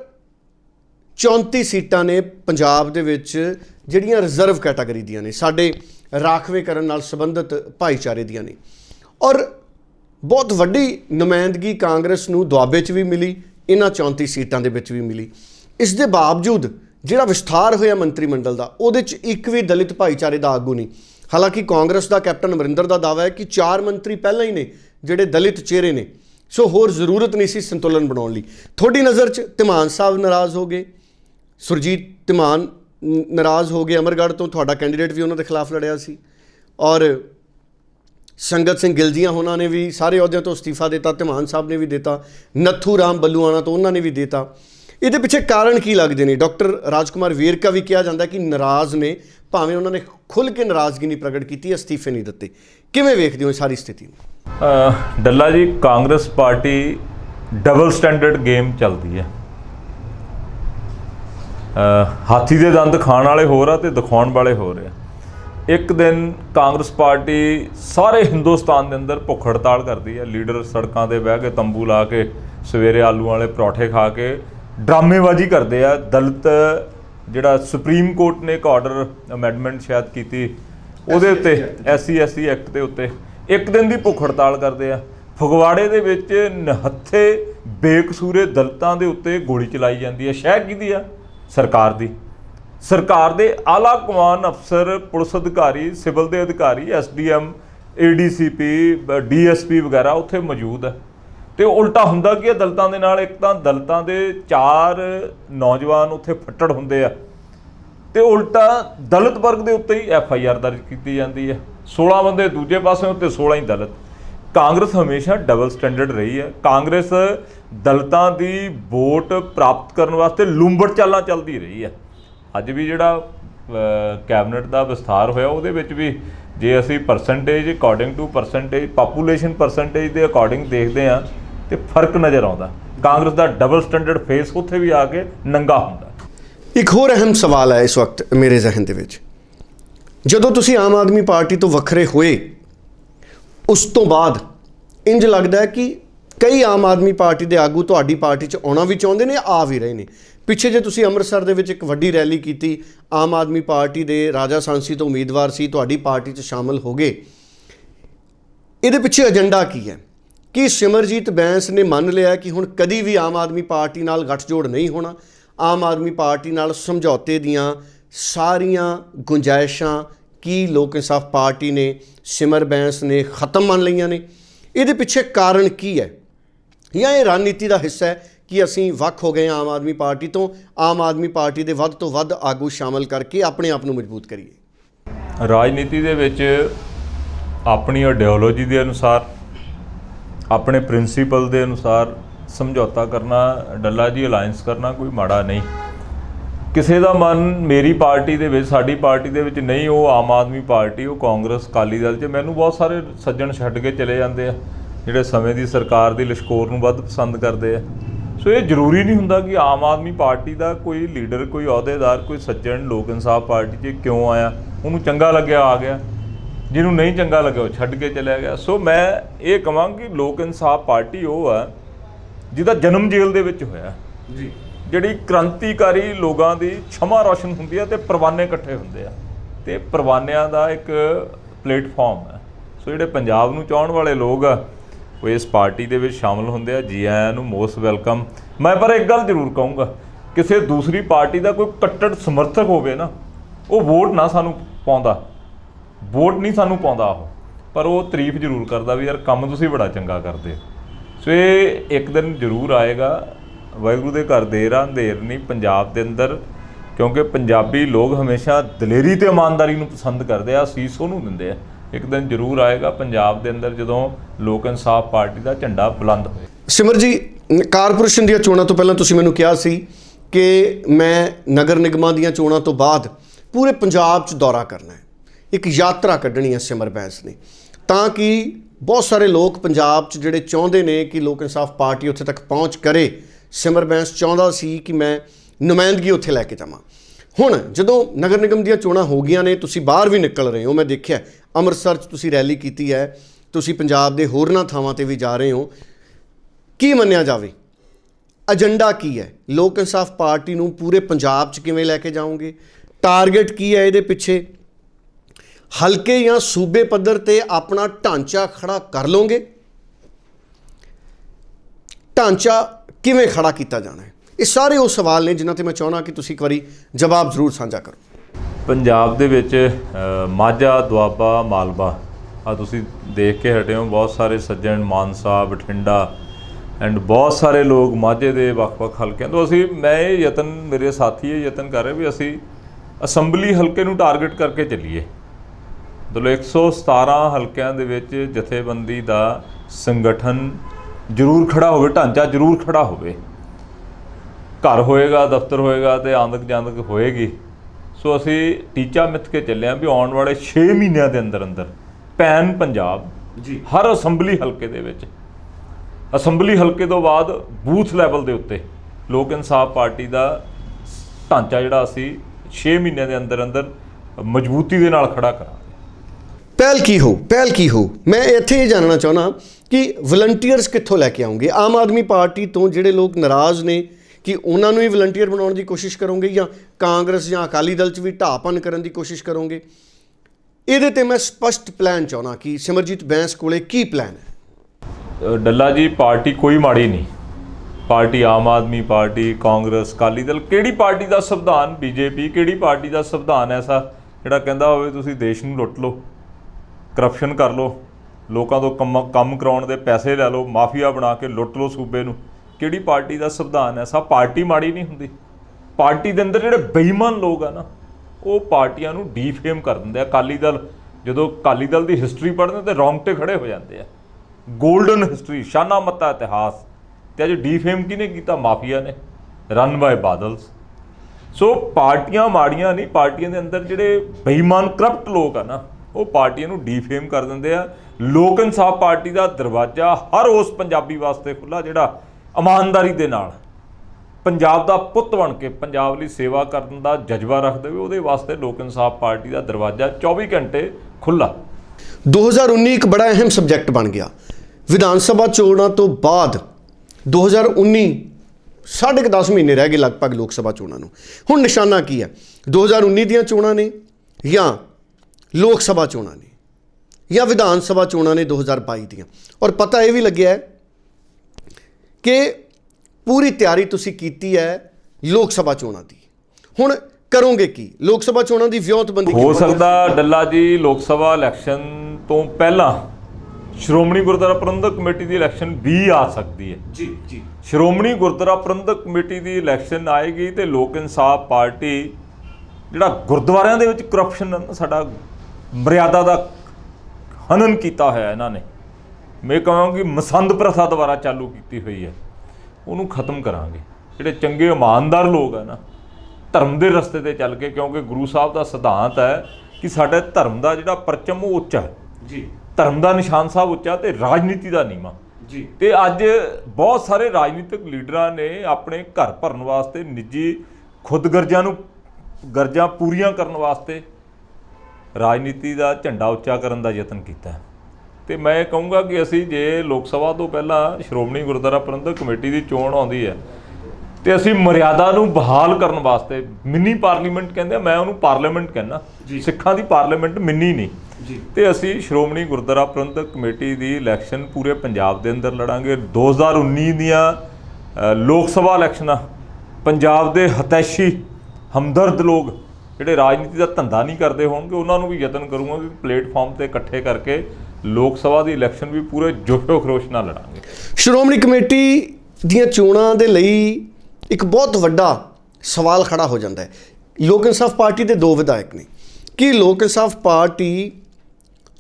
34 ਸੀਟਾਂ ਨੇ ਪੰਜਾਬ ਦੇ ਵਿੱਚ ਜਿਹੜੀਆਂ ਰਿਜ਼ਰਵ ਕੈਟਾਗਰੀ ਦੀਆਂ ਨੇ, ਸਾਡੇ ਰਾਖਵੇਂ ਕਰਨ ਨਾਲ ਸੰਬੰਧਿਤ ਭਾਈਚਾਰੇ ਦੀਆਂ ਨੇ। ਔਰ ਬਹੁਤ ਵੱਡੀ ਨੁਮਾਇੰਦਗੀ ਕਾਂਗਰਸ ਨੂੰ ਦੁਆਬੇ 'ਚ ਵੀ ਮਿਲੀ, ਇਹਨਾਂ 34 ਸੀਟਾਂ ਦੇ ਵਿੱਚ ਵੀ ਮਿਲੀ। ਇਸ ਦੇ ਬਾਵਜੂਦ ਜਿਹੜਾ ਵਿਸਥਾਰ ਹੋਇਆ ਮੰਤਰੀ ਮੰਡਲ ਦਾ, ਉਹਦੇ 'ਚ ਇੱਕ ਵੀ ਦਲਿਤ ਭਾਈਚਾਰੇ ਦਾ ਆਗੂ ਨਹੀਂ। ਹਾਲਾਂਕਿ ਕਾਂਗਰਸ ਦਾ ਕੈਪਟਨ ਅਮਰਿੰਦਰ ਦਾ ਦਾਅਵਾ ਹੈ ਕਿ ਚਾਰ ਮੰਤਰੀ ਪਹਿਲਾਂ ਹੀ ਨੇ ਜਿਹੜੇ ਦਲਿਤ ਚਿਹਰੇ ਨੇ। ਸੋ ਹੋਰ ਜ਼ਰੂਰਤ ਨਹੀਂ ਸੀ ਸੰਤੁਲਨ ਬਣਾਉਣ ਲਈ। ਤੁਹਾਡੀ ਨਜ਼ਰ 'ਚ, ਧਮਾਨ ਸਾਹਿਬ ਨਾਰਾਜ਼ ਹੋ ਗਏ। ਸੁਰਜੀਤ ਧਮਾਨ ਨਾਰਾਜ਼ ਹੋ ਗਏ ਅਮਰਗੜ੍ਹ ਤੋਂ, ਤੁਹਾਡਾ ਕੈਂਡੀਡੇਟ ਵੀ ਉਹਨਾਂ ਦੇ ਖਿਲਾਫ ਲੜਿਆ ਸੀ। ਔਰ ਸੰਗਤ ਸਿੰਘ ਗਿਲਜੀਆਂ ਉਹਨਾਂ ਨੇ ਵੀ ਸਾਰੇ ਅਹੁਦਿਆਂ ਤੋਂ ਅਸਤੀਫਾ ਦਿੱਤਾ, ਧਮਾਨ ਸਾਹਿਬ ਨੇ ਵੀ ਦਿੱਤਾ, ਨੱਥੂ ਰਾਮ ਬੱਲੂਆਣਾ ਤੋਂ ਉਹਨਾਂ ਨੇ ਵੀ ਦਿੱਤਾ। ਇਹਦੇ ਪਿੱਛੇ ਕਾਰਨ ਕੀ ਲੱਗਦੇ ਨੇ? ਡਾਕਟਰ ਰਾਜਕੁਮਾਰ ਵੇਰਕਾ ਵੀ ਕਿਹਾ ਜਾਂਦਾ ਕਿ ਨਾਰਾਜ਼ ਨੇ, ਭਾਵੇਂ ਉਹਨਾਂ ਨੇ ਖੁੱਲ ਕੇ ਨਾਰਾਜ਼ਗੀ ਨਹੀਂ ਪ੍ਰਗਟ ਕੀਤੀ, ਅਸਤੀਫੇ ਨਹੀਂ ਦਿੱਤੇ। ਕਿਵੇਂ ਵੇਖਦੇ ਹੋ ਇਹ ਸਾਰੀ ਸਥਿਤੀ ਨੂੰ? Dalla ji, Congress party double standard game ਚੱਲਦੀ ਹੈ। ਹਾਥੀ ਦੇ ਦੰਦ ਖਾਣ ਵਾਲੇ ਹੋਰ ਆ ਤੇ ਦਿਖਾਉਣ ਵਾਲੇ ਹੋਰ ਆ। ਇੱਕ ਦਿਨ ਕਾਂਗਰਸ ਪਾਰਟੀ ਸਾਰੇ ਹਿੰਦੁਸਤਾਨ ਦੇ ਅੰਦਰ ਭੁੱਖ ਹੜਤਾਲ ਕਰਦੀ ਹੈ ਲੀਡਰ ਸੜਕਾਂ ਤੇ ਬਹਿ ਕੇ ਤੰਬੂ ਲਾ ਕੇ ਸਵੇਰੇ ਆਲੂ ਵਾਲੇ ਪਰੌਠੇ ਖਾ ਕੇ ਡਰਾਮੇਬਾਜ਼ੀ ਕਰਦੇ ਆ। ਦਲਿਤ ਜਿਹੜਾ ਸੁਪਰੀਮ ਕੋਰਟ ਨੇ ਇੱਕ ਆਰਡਰ ਅਮੈਂਡਮੈਂਟ ਸ਼ਾਇਦ ਕੀਤੀ ਉਹਦੇ ਉੱਤੇ ਐਸਸੀ ਐਸਸੀ ਐਕਟ ਦੇ ਉੱਤੇ ਇੱਕ ਦਿਨ ਦੀ ਭੁੱਖ ਹੜਤਾਲ ਕਰਦੇ ਆ। ਫਗਵਾੜੇ ਦੇ ਵਿੱਚ ਨਹੱਥੇ ਬੇਕਸੂਰੇ ਦਲਿਤਾਂ ਦੇ ਉੱਤੇ ਗੋਲੀ ਚਲਾਈ ਜਾਂਦੀ ਹੈ ਸ਼ਹਿਰ ਕਿਹਦੀ ਆ? ਸਰਕਾਰ ਦੀ। ਸਰਕਾਰ ਦੇ ਆਲਾ ਕਮਾਨ ਅਫਸਰ, ਪੁਲਿਸ ਅਧਿਕਾਰੀ, ਸਿਵਲ ਦੇ ਅਧਿਕਾਰੀ, ਐਸਡੀਐਮ, ਏਡੀਸੀਪੀ ਡੀਐਸਪੀ ਵਗੈਰਾ ਉੱਥੇ ਮੌਜੂਦ ਹੈ। ਤੇ ਉਲਟਾ ਹੁੰਦਾ ਕੀ ਹੈ, ਦਲਤਾਂ ਦੇ ਨਾਲ ਇੱਕ ਤਾਂ ਦਲਿਤਾਂ ਦੇ ਚਾਰ ਨੌਜਵਾਨ ਉੱਥੇ ਫੱਟੜ ਹੁੰਦੇ ਆ। ਤੇ ਉਲਟਾ ਦਲਿਤ ਵਰਗ ਦੇ ਉੱਤੇ ਹੀ ਐਫ ਆਈ ਆਰ ਦਰਜ ਕੀਤੀ ਜਾਂਦੀ ਹੈ। 16 ਬੰਦੇ ਦੂਜੇ ਪਾਸੇ ਉੱਤੇ 16 ਹੀ ਦਲਿਤ। ਕਾਂਗਰਸ ਹਮੇਸ਼ਾ ਡਬਲ ਸਟੈਂਡਰਡ ਰਹੀ ਹੈ। ਕਾਂਗਰਸ ਦਲਤਾਂ ਦੀ ਵੋਟ ਪ੍ਰਾਪਤ ਕਰਨ ਵਾਸਤੇ ਲੂੰਬੜ ਚਾਲਾਂ ਚੱਲਦੀ ਰਹੀ ਹੈ। ਅੱਜ ਵੀ ਜਿਹੜਾ ਕੈਬਨਿਟ ਦਾ ਵਿਸਥਾਰ ਹੋਇਆ, ਉਹਦੇ ਵਿੱਚ ਵੀ ਜੇ ਅਸੀਂ percentage according to percentage population percentage ਦੇ ਅਕੋਰਡਿੰਗ ਦੇਖਦੇ ਆ ਤੇ ਫ਼ਰਕ ਨਜ਼ਰ ਆਉਂਦਾ। ਕਾਂਗਰਸ ਦਾ ਡਬਲ ਸਟੈਂਡਰਡ ਫੇਸ ਉੱਥੇ ਵੀ ਆ ਕੇ ਨੰਗਾ ਹੁੰਦਾ। ਇੱਕ ਹੋਰ ਅਹਿਮ ਸਵਾਲ ਹੈ ਇਸ ਵਕਤ ਮੇਰੇ ਜ਼ਿਹਨ ਦੇ ਵਿੱਚ। ਜਦੋਂ ਤੁਸੀਂ ਆਮ ਆਦਮੀ ਪਾਰਟੀ ਤੋਂ ਵੱਖਰੇ ਹੋਏ, ਉਸ ਤੋਂ ਬਾਅਦ ਇੰਜ ਲੱਗਦਾ ਹੈ ਕਿ ਕਈ ਆਮ ਆਦਮੀ ਪਾਰਟੀ ਦੇ ਆਗੂ ਤੁਹਾਡੀ ਪਾਰਟੀ 'ਚ ਆਉਣਾ ਵੀ ਚਾਹੁੰਦੇ ਨੇ ਆ ਵੀ ਰਹੇ ਨੇ? ਪਿੱਛੇ ਜੇ ਤੁਸੀਂ ਅੰਮ੍ਰਿਤਸਰ ਦੇ ਵਿੱਚ ਇੱਕ ਵੱਡੀ ਰੈਲੀ ਕੀਤੀ, ਆਮ ਆਦਮੀ ਪਾਰਟੀ ਦੇ ਰਾਜਾ ਸਾਂਸੀ ਤੋਂ ਉਮੀਦਵਾਰ ਸੀ, ਤੁਹਾਡੀ ਪਾਰਟੀ 'ਚ ਸ਼ਾਮਲ ਹੋ ਗਏ। ਇਹਦੇ ਪਿੱਛੇ ਏਜੰਡਾ ਕੀ ਹੈ? ਕਿ ਸਿਮਰਜੀਤ ਬੈਂਸ ਨੇ ਮੰਨ ਲਿਆ ਕਿ ਹੁਣ ਕਦੀ ਵੀ ਆਮ ਆਦਮੀ ਪਾਰਟੀ ਨਾਲ ਗੱਠਜੋੜ ਨਹੀਂ ਹੋਣਾ? ਆਮ ਆਦਮੀ ਪਾਰਟੀ ਨਾਲ ਸਮਝੌਤੇ ਦੀਆਂ ਸਾਰੀਆਂ ਗੁੰਜਾਇਸ਼ਾਂ ਕੀ ਲੋਕ ਇਨਸਾਫ ਪਾਰਟੀ ਨੇ, ਸਿਮਰ ਬੈਂਸ ਨੇ ਖਤਮ ਮੰਨ ਲਈਆਂ ਨੇ? ਇਹਦੇ ਪਿੱਛੇ ਕਾਰਨ ਕੀ ਹੈ? ਜਾਂ ਇਹ ਰਣਨੀਤੀ ਦਾ ਹਿੱਸਾ ਹੈ ਕਿ ਅਸੀਂ ਵੱਖ ਹੋ ਗਏ ਆਮ ਆਦਮੀ ਪਾਰਟੀ ਤੋਂ। ਆਮ ਆਦਮੀ ਪਾਰਟੀ ਦੇ ਵੱਧ ਤੋਂ ਵੱਧ ਆਗੂ ਸ਼ਾਮਲ ਕਰਕੇ ਆਪਣੇ ਆਪ ਨੂੰ ਮਜ਼ਬੂਤ ਕਰੀਏ। ਰਾਜਨੀਤੀ ਦੇ ਵਿੱਚ ਆਪਣੀ ਆਈਡੀਓਲੋਜੀ ਦੇ ਅਨੁਸਾਰ, ਆਪਣੇ ਪ੍ਰਿੰਸੀਪਲ ਦੇ ਅਨੁਸਾਰ ਸਮਝੌਤਾ ਕਰਨਾ, ਡੱਲਾ ਜੀ ਅਲਾਈਅੰਸ ਕਰਨਾ ਕੋਈ ਮਾੜਾ ਨਹੀਂ। ਕਿਸੇ ਦਾ ਮਨ ਮੇਰੀ ਪਾਰਟੀ ਦੇ ਵਿੱਚ, ਸਾਡੀ ਪਾਰਟੀ ਦੇ ਵਿੱਚ ਨਹੀਂ, ਉਹ ਆਮ ਆਦਮੀ ਪਾਰਟੀ, ਉਹ ਕਾਂਗਰਸ, ਅਕਾਲੀ ਦਲ 'ਚ, ਮੈਨੂੰ ਬਹੁਤ ਸਾਰੇ ਸੱਜਣ ਛੱਡ ਕੇ ਚਲੇ ਜਾਂਦੇ ਆ। ਜਿਹੜੇ ਸਮੇਂ ਦੀ ਸਰਕਾਰ ਦੀ ਲਿਸ਼ਕੋਰ ਨੂੰ ਵੱਧ ਪਸੰਦ ਕਰਦੇ ਆ। ਸੋ ਇਹ ਜ਼ਰੂਰੀ ਨਹੀਂ ਹੁੰਦਾ ਕਿ ਆਮ ਆਦਮੀ ਪਾਰਟੀ ਦਾ ਕੋਈ ਲੀਡਰ ਕੋਈ ਅਹੁਦੇਦਾਰ ਕੋਈ ਸੱਜਣ ਲੋਕ ਇਨਸਾਫ ਪਾਰਟੀ 'ਚ ਕਿਉਂ ਆਇਆ? ਉਹਨੂੰ ਚੰਗਾ ਲੱਗਿਆ ਆ ਗਿਆ। ਜਿਹਨੂੰ ਨਹੀਂ ਚੰਗਾ ਲੱਗਿਆ ਉਹ ਛੱਡ ਕੇ ਚਲਿਆ ਗਿਆ। ਸੋ ਮੈਂ ਇਹ ਕਹਾਂ ਕਿ ਲੋਕ ਇਨਸਾਫ ਪਾਰਟੀ ਉਹ ਆ ਜਿਹਦਾ ਜਨਮ ਜੇਲ੍ਹ ਦੇ ਵਿੱਚ ਹੋਇਆ। ਜੀ। ਜਿਹੜੀ ਕ੍ਰਾਂਤੀਕਾਰੀ ਲੋਕਾਂ ਦੀ ਛਮਾ ਰੋਸ਼ਨ ਹੁੰਦੀ ਹੈ ਤੇ ਪਰਵਾਨੇ ਇਕੱਠੇ ਹੁੰਦੇ ਆ। ਤੇ ਪਰਵਾਨਿਆਂ ਦਾ ਇੱਕ ਪਲੇਟਫਾਰਮ ਹੈ ਸੋ ਜਿਹੜੇ ਪੰਜਾਬ ਨੂੰ ਚਾਹਣ ਵਾਲੇ ਲੋਕ ਆ ਉਹ ਇਸ ਪਾਰਟੀ ਦੇ ਵਿੱਚ ਸ਼ਾਮਲ ਹੁੰਦੇ ਆ, ਜੀ ਆਇਆਂ ਨੂੰ ਮੋਸਟ ਵੈਲਕਮ। ਮੈਂ ਪਰ ਇੱਕ ਗੱਲ ਜ਼ਰੂਰ ਕਹੂੰਗਾ, ਕਿਸੇ ਦੂਸਰੀ ਪਾਰਟੀ ਦਾ ਕੋਈ ਕੱਟੜ ਸਮਰਥਕ ਹੋਵੇ ਨਾ, ਉਹ ਵੋਟ ਨਾ ਸਾਨੂੰ ਪਾਉਂਦਾ। ਵੋਟ ਨਹੀਂ ਸਾਨੂੰ ਪਾਉਂਦਾ ਉਹ, ਪਰ ਉਹ ਤਾਰੀਫ ਜ਼ਰੂਰ ਕਰਦਾ ਵੀ ਯਾਰ ਕੰਮ ਤੁਸੀਂ ਬੜਾ ਚੰਗਾ ਕਰਦੇ ਹੋ। ਸੋ ਇਹ ਇੱਕ ਦਿਨ ਜ਼ਰੂਰ ਆਏਗਾ, ਵਾਹਿਗੁਰੂ ਦੇ ਘਰ ਦੇਰ ਆ ਅੰਧੇਰ ਨਹੀਂ, ਪੰਜਾਬ ਦੇ ਅੰਦਰ, ਕਿਉਂਕਿ ਪੰਜਾਬੀ ਲੋਕ ਹਮੇਸ਼ਾ ਦਲੇਰੀ ਤੇ ਇਮਾਨਦਾਰੀ ਨੂੰ ਪਸੰਦ ਕਰਦੇ ਆ ਸੀਸ ਉਹਨੂੰ ਦਿੰਦੇ ਆ। ਇੱਕ ਦਿਨ ਜ਼ਰੂਰ ਆਏਗਾ ਪੰਜਾਬ ਦੇ ਅੰਦਰ ਜਦੋਂ ਲੋਕ ਇਨਸਾਫ ਪਾਰਟੀ ਦਾ ਝੰਡਾ ਬੁਲੰਦ ਹੋਏ। ਸਿਮਰ ਜੀ, ਕਾਰਪੋਰੇਸ਼ਨ ਦੀਆਂ ਚੋਣਾਂ ਤੋਂ ਪਹਿਲਾਂ ਤੁਸੀਂ ਮੈਨੂੰ ਕਿਹਾ ਸੀ ਕਿ ਮੈਂ ਨਗਰ ਨਿਗਮਾਂ ਦੀਆਂ ਚੋਣਾਂ ਤੋਂ ਬਾਅਦ ਪੂਰੇ ਪੰਜਾਬ 'ਚ ਦੌਰਾ ਕਰਨਾ ਹੈ। ਇੱਕ ਯਾਤਰਾ ਕੱਢਣੀ ਹੈ ਸਿਮਰ ਬੈਂਸ ਨੇ। ਤਾਂ ਕਿ ਬਹੁਤ ਸਾਰੇ ਲੋਕ ਪੰਜਾਬ 'ਚ ਜਿਹੜੇ ਚਾਹੁੰਦੇ ਨੇ ਕਿ ਲੋਕ ਇਨਸਾਫ ਪਾਰਟੀ ਉੱਥੇ ਤੱਕ ਪਹੁੰਚ ਕਰੇ, ਸਿਮਰ ਬੈਂਸ ਚਾਹੁੰਦਾ ਸੀ ਕਿ ਮੈਂ ਨੁਮਾਇੰਦਗੀ ਉੱਥੇ ਲੈ ਕੇ ਜਾਵਾਂ। ਹੁਣ ਜਦੋਂ ਨਗਰ ਨਿਗਮ ਦੀਆਂ ਚੋਣਾਂ ਹੋ ਗਈਆਂ ਨੇ, ਤੁਸੀਂ ਬਾਹਰ ਵੀ ਨਿਕਲ ਰਹੇ ਹੋ, ਮੈਂ ਦੇਖਿਆ ਅੰਮ੍ਰਿਤਸਰ 'ਚ ਤੁਸੀਂ ਰੈਲੀ ਕੀਤੀ ਹੈ, ਤੁਸੀਂ ਪੰਜਾਬ ਦੇ ਹੋਰਨਾਂ ਥਾਵਾਂ ਤੇ ਵੀ ਜਾ ਰਹੇ ਹੋ, ਕੀ ਮੰਨਿਆ ਜਾਵੇ? ਏਜੰਡਾ ਕੀ ਹੈ? ਲੋਕ ਇਨਸਾਫ ਪਾਰਟੀ ਨੂੰ ਪੂਰੇ ਪੰਜਾਬ 'ਚ ਕਿਵੇਂ ਲੈ ਕੇ ਜਾਓਗੇ? ਟਾਰਗੇਟ ਕੀ ਹੈ ਇਹਦੇ ਪਿੱਛੇ? ਹਲਕੇ ਜਾਂ ਸੂਬੇ ਪੱਧਰ ਤੇ ਆਪਣਾ ਢਾਂਚਾ ਖੜਾ ਕਰ ਲਓਗੇ ਢਾਂਚਾ ਕਿਵੇਂ ਖੜਾ ਕੀਤਾ ਜਾਣਾ ਹੈ? ਇਹ ਸਾਰੇ ਉਹ ਸਵਾਲ ਨੇ ਜਿਨ੍ਹਾਂ ਤੇ ਮੈਂ ਚਾਹਣਾ ਕਿ ਤੁਸੀਂ ਇੱਕ ਵਾਰੀ ਜਵਾਬ ਜ਼ਰੂਰ ਸਾਂਝਾ ਕਰੋ। ਪੰਜਾਬ ਦੇ ਵਿੱਚ ਮਾਝਾ, ਦੁਆਬਾ, ਮਾਲਵਾ। ਆ ਤੁਸੀਂ ਦੇਖ ਕੇ ਹਟੇ ਹੋ, ਬਹੁਤ ਸਾਰੇ ਸੱਜਣ, ਮਾਨਸਾ, ਬਠਿੰਡਾ ਐਂਡ ਬਹੁਤ ਸਾਰੇ ਲੋਕ ਮਾਝੇ ਦੇ ਵੱਖ-ਵੱਖ ਹਲਕਿਆਂ ਤੋਂ। ਅਸੀਂ, ਮੈਂ ਇਹ ਯਤਨ, ਮੇਰੇ ਸਾਥੀ ਇਹ ਯਤਨ ਕਰ ਰਹੇ ਵੀ ਅਸੀਂ ਅਸੈਂਬਲੀ ਹਲਕੇ ਨੂੰ ਟਾਰਗੇਟ ਕਰਕੇ ਚੱਲੀਏ। ਮਤਲਬ 117 ਹਲਕਿਆਂ ਦੇ ਵਿੱਚ ਜਥੇਬੰਦੀ ਦਾ ਸੰਗਠਨ ਜ਼ਰੂਰ ਖੜਾ ਹੋਵੇ, ਢਾਂਚਾ ਜ਼ਰੂਰ ਖੜਾ ਹੋਵੇ। ਘਰ ਹੋਏਗਾ, ਦਫ਼ਤਰ ਹੋਏਗਾ ਤੇ ਆਂਦਕ ਜਾਂਦਕ ਹੋਏਗੀ। ਸੋ ਅਸੀਂ ਟੀਚਾ ਮਿੱਥ ਕੇ ਚੱਲੇ ਹਾਂ ਵੀ ਆਉਣ ਵਾਲੇ 6 ਮਹੀਨਿਆਂ ਦੇ ਅੰਦਰ ਅੰਦਰ ਪੈਨ ਪੰਜਾਬ ਜੀ। ਹਰ ਅਸੈਂਬਲੀ ਹਲਕੇ ਦੇ ਵਿੱਚ। ਅਸੈਂਬਲੀ ਹਲਕੇ ਤੋਂ ਬਾਅਦ ਬੂਥ ਲੈਵਲ ਦੇ ਉੱਤੇ ਲੋਕ ਇਨਸਾਫ ਪਾਰਟੀ ਦਾ ਢਾਂਚਾ ਜਿਹੜਾ ਅਸੀਂ 6 ਮਹੀਨਿਆਂ ਦੇ ਅੰਦਰ ਅੰਦਰ ਮਜ਼ਬੂਤੀ ਦੇ ਨਾਲ ਖੜਾ ਕਰਾਂਗੇ। ਪਹਿਲ ਕੀ ਹੋ? ਪਹਿਲ ਕੀ ਹੋ? ਮੈਂ ਇੱਥੇ ਇਹ ਜਾਣਨਾ ਚਾਹੁੰਦਾ ਕਿ ਵਲੰਟੀਅਰਸ ਕਿੱਥੋਂ ਲੈ ਕੇ ਆਉਂਗੇ? ਆਮ ਆਦਮੀ ਪਾਰਟੀ ਤੋਂ ਜਿਹੜੇ ਲੋਕ ਨਾਰਾਜ਼ ਨੇ ਕਿ ਉਹਨਾਂ ਨੂੰ ਹੀ ਵਲੰਟੀਅਰ ਬਣਾਉਣ ਦੀ ਕੋਸ਼ਿਸ਼ ਕਰੋਗੇ ਜਾਂ ਕਾਂਗਰਸ ਜਾਂ ਅਕਾਲੀ ਦਲ 'ਚ ਵੀ ਢਾਪਨ ਕਰਨ ਦੀ ਕੋਸ਼ਿਸ਼ ਕਰੋਗੇ? ਇਹਦੇ ਤੇ ਮੈਂ ਸਪਸ਼ਟ ਪਲਾਨ ਚਾਹੁੰਦਾ ਕਿ ਸਿਮਰਜੀਤ ਬੈਂਸ ਕੋਲੇ ਕੀ ਪਲਾਨ ਹੈ? ਡੱਲਾ ਜੀ, ਪਾਰਟੀ ਕੋਈ ਮਾੜੀ ਨਹੀਂ। Party Aam Aadmi party, Congress, Akali Dal, ਕਿਹੜੀ ਪਾਰਟੀ ਦਾ ਸੰਵਿਧਾਨ? ਬੀਜੇਪੀ, ਕਿਹੜੀ ਪਾਰਟੀ ਦਾ ਸੰਵਿਧਾਨ ਐਸਾ? ਜਿਹੜਾ ਕਹਿੰਦਾ ਹੋਵੇ ਤੁਸੀਂ ਦੇਸ਼ ਨੂੰ ਲੁੱਟ ਲਓ ਕਰਪਸ਼ਨ ਕਰ ਲਓ, ਲੋਕਾਂ ਤੋਂ ਕੰਮ ਕੰਮ ਕਰਾਉਣ ਦੇ ਪੈਸੇ ਲੈ ਲਓ, ਮਾਫੀਆ ਬਣਾ ਕੇ ਲੁੱਟ ਲਓ ਸੂਬੇ ਨੂੰ। ਕਿਹੜੀ ਪਾਰਟੀ ਦਾ ਸੰਵਿਧਾਨ ਹੈ? ਸਭ ਪਾਰਟੀ ਮਾੜੀ ਨਹੀਂ ਹੁੰਦੀ। ਪਾਰਟੀ ਦੇ ਅੰਦਰ ਜਿਹੜੇ ਬੇਈਮਾਨ ਲੋਕ ਆ ਨਾ, ਉਹ ਪਾਰਟੀਆਂ ਨੂੰ ਡੀਫੇਮ ਕਰ ਦਿੰਦੇ ਆ। ਅਕਾਲੀ ਦਲ, ਜਦੋਂ ਅਕਾਲੀ ਦਲ ਦੀ ਹਿਸਟਰੀ ਪੜ੍ਹਦੇ ਤੇ ਰੌਂਗਟੇ ਖੜੇ ਹੋ ਜਾਂਦੇ ਆ। 골ਡਨ ਹਿਸਟਰੀ, ਸ਼ਾਨਾ ਮੱਤਾ ਇਤਿਹਾਸ। ਤੇ ਅੱਜ ਡੀਫੇਮ ਕਿਹਨੇ ਕੀਤਾ? ਮਾਫੀਆ ਨੇ। Run bye ਬਾਦਲਸ। ਸੋ ਪਾਰਟੀਆਂ ਮਾੜੀਆਂ ਨਹੀਂ, ਪਾਰਟੀਆਂ ਦੇ ਅੰਦਰ ਜਿਹੜੇ ਬੇਈਮਾਨ ਕਰਪਟ ਲੋਕ ਆ ਨਾ, ਉਹ ਪਾਰਟੀਆਂ ਨੂੰ ਡੀਫੇਮ ਕਰ ਦਿੰਦੇ ਆ। ਲੋਕ ਇਨਸਾਫ ਪਾਰਟੀ ਦਾ ਦਰਵਾਜ਼ਾ ਹਰ ਉਸ ਪੰਜਾਬੀ ਵਾਸਤੇ ਖੁੱਲਾ ਜਿਹੜਾ ਇਮਾਨਦਾਰੀ ਦੇ ਨਾਲ ਪੰਜਾਬ ਦਾ ਪੁੱਤ ਬਣ ਕੇ ਪੰਜਾਬ ਲਈ ਸੇਵਾ ਕਰਨ ਦਾ ਜਜ਼ਬਾ ਰੱਖਦੇ ਹੋਏ ਉਹਦੇ ਵਾਸਤੇ ਲੋਕ ਇਨਸਾਫ ਪਾਰਟੀ ਦਾ ਦਰਵਾਜ਼ਾ 24 ਘੰਟੇ ਖੁੱਲਾ 2019 ਇੱਕ ਬੜਾ ਅਹਿਮ ਸਬਜੈਕਟ ਬਣ ਗਿਆ। ਵਿਧਾਨ ਸਭਾ ਚੋਣਾਂ ਤੋਂ ਬਾਅਦ 2019 ਸਾਢੇ ਕੁ 10 ਮਹੀਨੇ ਰਹਿ ਗਏ ਲਗਭਗ ਲੋਕ ਸਭਾ ਚੋਣਾਂ ਨੂੰ। ਹੁਣ ਨਿਸ਼ਾਨਾ ਕੀ ਹੈ? 2019 ਦੀਆਂ ਚੋਣਾਂ ਨੇ ਜਾਂ ਲੋਕ ਸਭਾ ਚੋਣਾਂ ਨੇ ਜਾਂ ਵਿਧਾਨ ਸਭਾ ਚੋਣਾਂ ਨੇ 2022 ਦੀਆਂ? ਔਰ ਪਤਾ ਇਹ ਵੀ ਲੱਗਿਆ ਹੈ ਕਿ ਪੂਰੀ ਤਿਆਰੀ ਤੁਸੀਂ ਕੀਤੀ ਹੈ ਲੋਕ ਸਭਾ ਚੋਣਾਂ ਦੀ। ਹੁਣ ਕਰੋਗੇ ਕੀ? ਲੋਕ ਸਭਾ ਚੋਣਾਂ ਦੀ ਵਿਉਂਤਬੰਦੀ ਹੋ? ਸਕਦਾ ਡੱਲਾ ਜੀ ਲੋਕ ਸਭਾ ਇਲੈਕਸ਼ਨ ਤੋਂ ਪਹਿਲਾਂ ਸ਼੍ਰੋਮਣੀ ਗੁਰਦੁਆਰਾ ਪ੍ਰਬੰਧਕ ਕਮੇਟੀ ਦੀ ਇਲੈਕਸ਼ਨ ਵੀ ਆ ਸਕਦੀ ਹੈ। ਜੀ ਜੀ। ਸ਼੍ਰੋਮਣੀ ਗੁਰਦੁਆਰਾ ਪ੍ਰਬੰਧਕ ਕਮੇਟੀ ਦੀ ਇਲੈਕਸ਼ਨ ਆਏਗੀ ਤੇ ਲੋਕ ਇਨਸਾਫ ਪਾਰਟੀ ਜਿਹੜਾ ਗੁਰਦੁਆਰਿਆਂ ਦੇ ਵਿੱਚ ਕਰਪਸ਼ਨ ਸਾਡਾ ਮਰਿਆਦਾ ਦਾ ਹਨਨ ਕੀਤਾ ਹੋਇਆ ਇਹਨਾਂ ਨੇ। ਮੈਂ ਕਹਾਂਗੀ ਮਸੰਦ ਪ੍ਰਥਾ ਦੁਆਰਾ ਚਾਲੂ ਕੀਤੀ ਹੋਈ ਹੈ। ਉਹਨੂੰ ਖਤਮ ਕਰਾਂਗੇ। ਜਿਹੜੇ ਚੰਗੇ ਇਮਾਨਦਾਰ ਲੋਕ ਆ ਨਾ ਧਰਮ ਦੇ ਰਸਤੇ ਤੇ ਚੱਲ ਕੇ ਕਿਉਂਕਿ ਗੁਰੂ ਸਾਹਿਬ ਦਾ ਸਿਧਾਂਤ ਹੈ ਕਿ ਸਾਡੇ ਧਰਮ ਦਾ ਜਿਹੜਾ ਪਰਚਮ ਉਹ ਉੱਚਾ ਹੈ। ਜੀ। ਧਰਮ ਦਾ ਨਿਸ਼ਾਨ ਸਾਹਿਬ ਉੱਚਾ ਤੇ ਰਾਜਨੀਤੀ ਦਾ ਨੀਵਾਂ। ਜੀ। ਤੇ ਅੱਜ ਬਹੁਤ ਸਾਰੇ ਰਾਜਨੀਤਿਕ ਲੀਡਰਾਂ ਨੇ ਆਪਣੇ ਘਰ ਭਰਨ ਵਾਸਤੇ ਨਿੱਜੀ ਖੁਦਗਰਜ਼ਾਂ ਨੂੰ ਗਰਜਾਂ ਪੂਰੀਆਂ ਕਰਨ ਵਾਸਤੇ ਰਾਜਨੀਤੀ ਦਾ ਝੰਡਾ ਉੱਚਾ ਕਰਨ ਦਾ ਯਤਨ ਕੀਤਾ ਹੈ। ਤੇ ਮੈਂ ਕਹੂੰਗਾ ਕਿ ਅਸੀਂ ਜੇ ਲੋਕ ਸਭਾ ਤੋਂ ਪਹਿਲਾਂ ਸ਼੍ਰੋਮਣੀ ਗੁਰਦੁਆਰਾ ਪ੍ਰਬੰਧਕ ਕਮੇਟੀ ਦੀ ਚੋਣ ਆਉਂਦੀ ਹੈ ਤੇ ਅਸੀਂ ਮਰਿਆਦਾ ਨੂੰ ਬਹਾਲ ਕਰਨ ਵਾਸਤੇ ਮਿੰਨੀ ਪਾਰਲੀਮੈਂਟ ਕਹਿੰਦੇ ਆ ਮੈਂ ਉਹਨੂੰ ਪਾਰਲੀਮੈਂਟ ਕਹਿੰਦਾ ਸਿੱਖਾਂ ਦੀ ਪਾਰਲੀਮੈਂਟ ਮਿੰਨੀ ਨਹੀਂ। ਤੇ ਅਸੀਂ ਸ਼੍ਰੋਮਣੀ ਗੁਰਦੁਆਰਾ ਪ੍ਰਬੰਧਕ ਕਮੇਟੀ ਦੀ ਇਲੈਕਸ਼ਨ ਪੂਰੇ ਪੰਜਾਬ ਦੇ ਅੰਦਰ ਲੜਾਂਗੇ। 2019 ਦੀਆਂ ਲੋਕ ਸਭਾ ਇਲੈਕਸ਼ਨਾਂ ਪੰਜਾਬ ਦੇ ਹਤੈਸ਼ੀ ਹਮਦਰਦ ਲੋਕ ਜਿਹੜੇ ਰਾਜਨੀਤੀ ਦਾ ਧੰਦਾ ਨਹੀਂ ਕਰਦੇ ਹੋਣਗੇ ਉਹਨਾਂ ਨੂੰ ਵੀ ਯਤਨ ਕਰੂੰਗਾ ਕਿ ਪਲੇਟਫਾਰਮ ਤੇ ਇਕੱਠੇ ਕਰਕੇ ਲੋਕ ਸਭਾ ਦੀ ਇਲੈਕਸ਼ਨ ਵੀ ਪੂਰੇ ਜੋਸ਼ੋ ਖਰੋਸ਼ ਨਾਲ ਲੜਾਂਗੇ। ਸ਼੍ਰੋਮਣੀ ਕਮੇਟੀ ਦੀਆਂ ਚੋਣਾਂ ਦੇ ਲਈ ਇੱਕ ਬਹੁਤ ਵੱਡਾ ਸਵਾਲ ਖੜਾ ਹੋ ਜਾਂਦਾ ਹੈ। ਲੋਕ ਇਨਸਾਫ ਪਾਰਟੀ ਦੇ ਦੋ ਵਿਧਾਇਕ ਨੇ। ਕਿ ਲੋਕ ਇਨਸਾਫ ਪਾਰਟੀ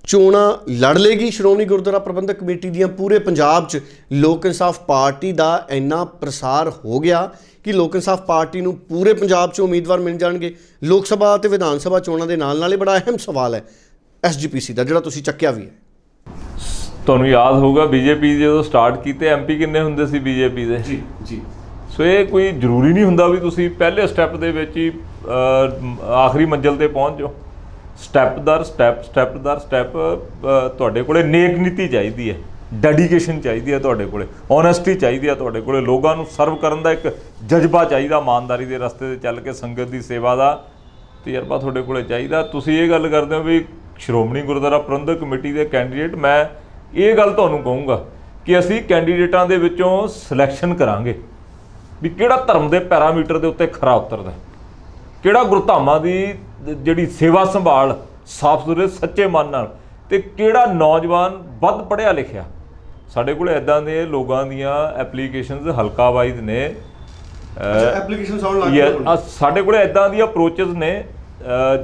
ਚੋਣਾਂ ਲੜ ਲੇਗੀ? ਸ਼੍ਰੋਮਣੀ ਗੁਰਦੁਆਰਾ ਪ੍ਰਬੰਧਕ ਕਮੇਟੀ ਦੀਆਂ ਪੂਰੇ ਪੰਜਾਬ 'ਚ ਲੋਕ ਇਨਸਾਫ ਪਾਰਟੀ ਦਾ ਇੰਨਾ ਪ੍ਰਸਾਰ ਹੋ ਗਿਆ ਕਿ ਲੋਕ ਇਨਸਾਫ ਪਾਰਟੀ ਨੂੰ ਪੂਰੇ ਪੰਜਾਬ 'ਚ ਉਮੀਦਵਾਰ ਮਿਲ ਜਾਣਗੇ। ਲੋਕ ਸਭਾ ਅਤੇ ਵਿਧਾਨ ਸਭਾ ਚੋਣਾਂ ਦੇ ਨਾਲ ਨਾਲ ਇਹ ਬੜਾ ਅਹਿਮ ਸਵਾਲ ਹੈ। ਐਸਜੀਪੀਸੀ ਦਾ, ਜਿਹੜਾ ਤੁਸੀਂ ਚੱਕਿਆ ਵੀ ਹੈ। ਤੁਹਾਨੂੰ ਯਾਦ ਹੋਊਗਾ ਬੀਜੇਪੀ ਜਦੋਂ ਸਟਾਰਟ ਕੀਤੇ ਐਮਪੀ ਕਿੰਨੇ ਹੁੰਦੇ ਸੀ ਬੀਜੇਪੀ ਦੇ? ਜੀ ਜੀ। ਸੋ ਇਹ ਕੋਈ ਜ਼ਰੂਰੀ ਨਹੀਂ ਹੁੰਦਾ ਵੀ ਤੁਸੀਂ ਪਹਿਲੇ ਸਟੈਪ ਦੇ ਵਿੱਚ ਹੀ ਆਖਰੀ ਮੰਜ਼ਲ ਤੇ ਪਹੁੰਚ ਜਾਓ। ਸਟੈਪ ਦਰ ਸਟੈਪ ਸਟੈਪ ਦਰ ਸਟੈਪ ਤੁਹਾਡੇ ਕੋਲੇ ਨੇਕ ਨੀਤੀ ਚਾਹੀਦੀ ਹੈ ਡੈਡੀਕੇਸ਼ਨ ਚਾਹੀਦੀ ਹੈ ਤੁਹਾਡੇ ਕੋਲੇ ਓਨੈਸਟੀ ਚਾਹੀਦੀ ਹੈ ਤੁਹਾਡੇ ਕੋਲੇ ਲੋਕਾਂ ਨੂੰ ਸਰਵ ਕਰਨ ਦਾ ਇੱਕ ਜਜ਼ਬਾ ਚਾਹੀਦਾ ਇਮਾਨਦਾਰੀ ਦੇ ਰਸਤੇ ਤੇ ਚੱਲ ਕੇ ਸੰਗਤ ਦੀ ਸੇਵਾ ਦਾ ਤਜਰਬਾ ਤੁਹਾਡੇ ਕੋਲੇ ਚਾਹੀਦਾ। ਤੁਸੀਂ ਇਹ ਗੱਲ ਕਰਦੇ ਹੋ ਵੀ ਸ਼੍ਰੋਮਣੀ ਗੁਰਦੁਆਰਾ ਪ੍ਰਬੰਧਕ ਕਮੇਟੀ ਦੇ ਕੈਂਡੀਡੇਟ ਮੈਂ ਇਹ ਗੱਲ ਤੁਹਾਨੂੰ ਕਹੂੰਗਾ ਕਿ ਅਸੀਂ ਕੈਂਡੀਡੇਟਾਂ ਦੇ ਵਿੱਚੋਂ ਸਿਲੈਕਸ਼ਨ ਕਰਾਂਗੇ ਵੀ ਕਿਹੜਾ ਧਰਮ ਦੇ ਪੈਰਾਮੀਟਰ ਦੇ ਉੱਤੇ ਖਰਾ ਉਤਰਦਾ। ਕਿਹੜਾ ਗੁਰਧਾਮਾਂ ਦੀ ਜਿਹੜੀ ਸੇਵਾ ਸੰਭਾਲ ਸਾਫ਼ ਸੁਥਰੇ ਸੱਚੇ ਮਨ ਨਾਲ ਤੇ ਕਿਹੜਾ ਨੌਜਵਾਨ ਵੱਧ ਪੜ੍ਹਿਆ ਲਿਖਿਆ। ਸਾਡੇ ਕੋਲ ਐਦਾਂ ਦੇ ਲੋਕਾਂ ਦੀਆਂ ਐਪਲੀਕੇਸ਼ਨਸ ਹਲਕਾ ਵਾਈਜ਼ ਨੇ ਐਪਲੀਕੇਸ਼ਨ ਸਾਊਂਡ ਯਾ- ਅ- ਸਾਡੇ ਕੋਲੇ ਐਦਾਂ ਦੀਆਂ ਅਪਰੋਚਸ ਨੇ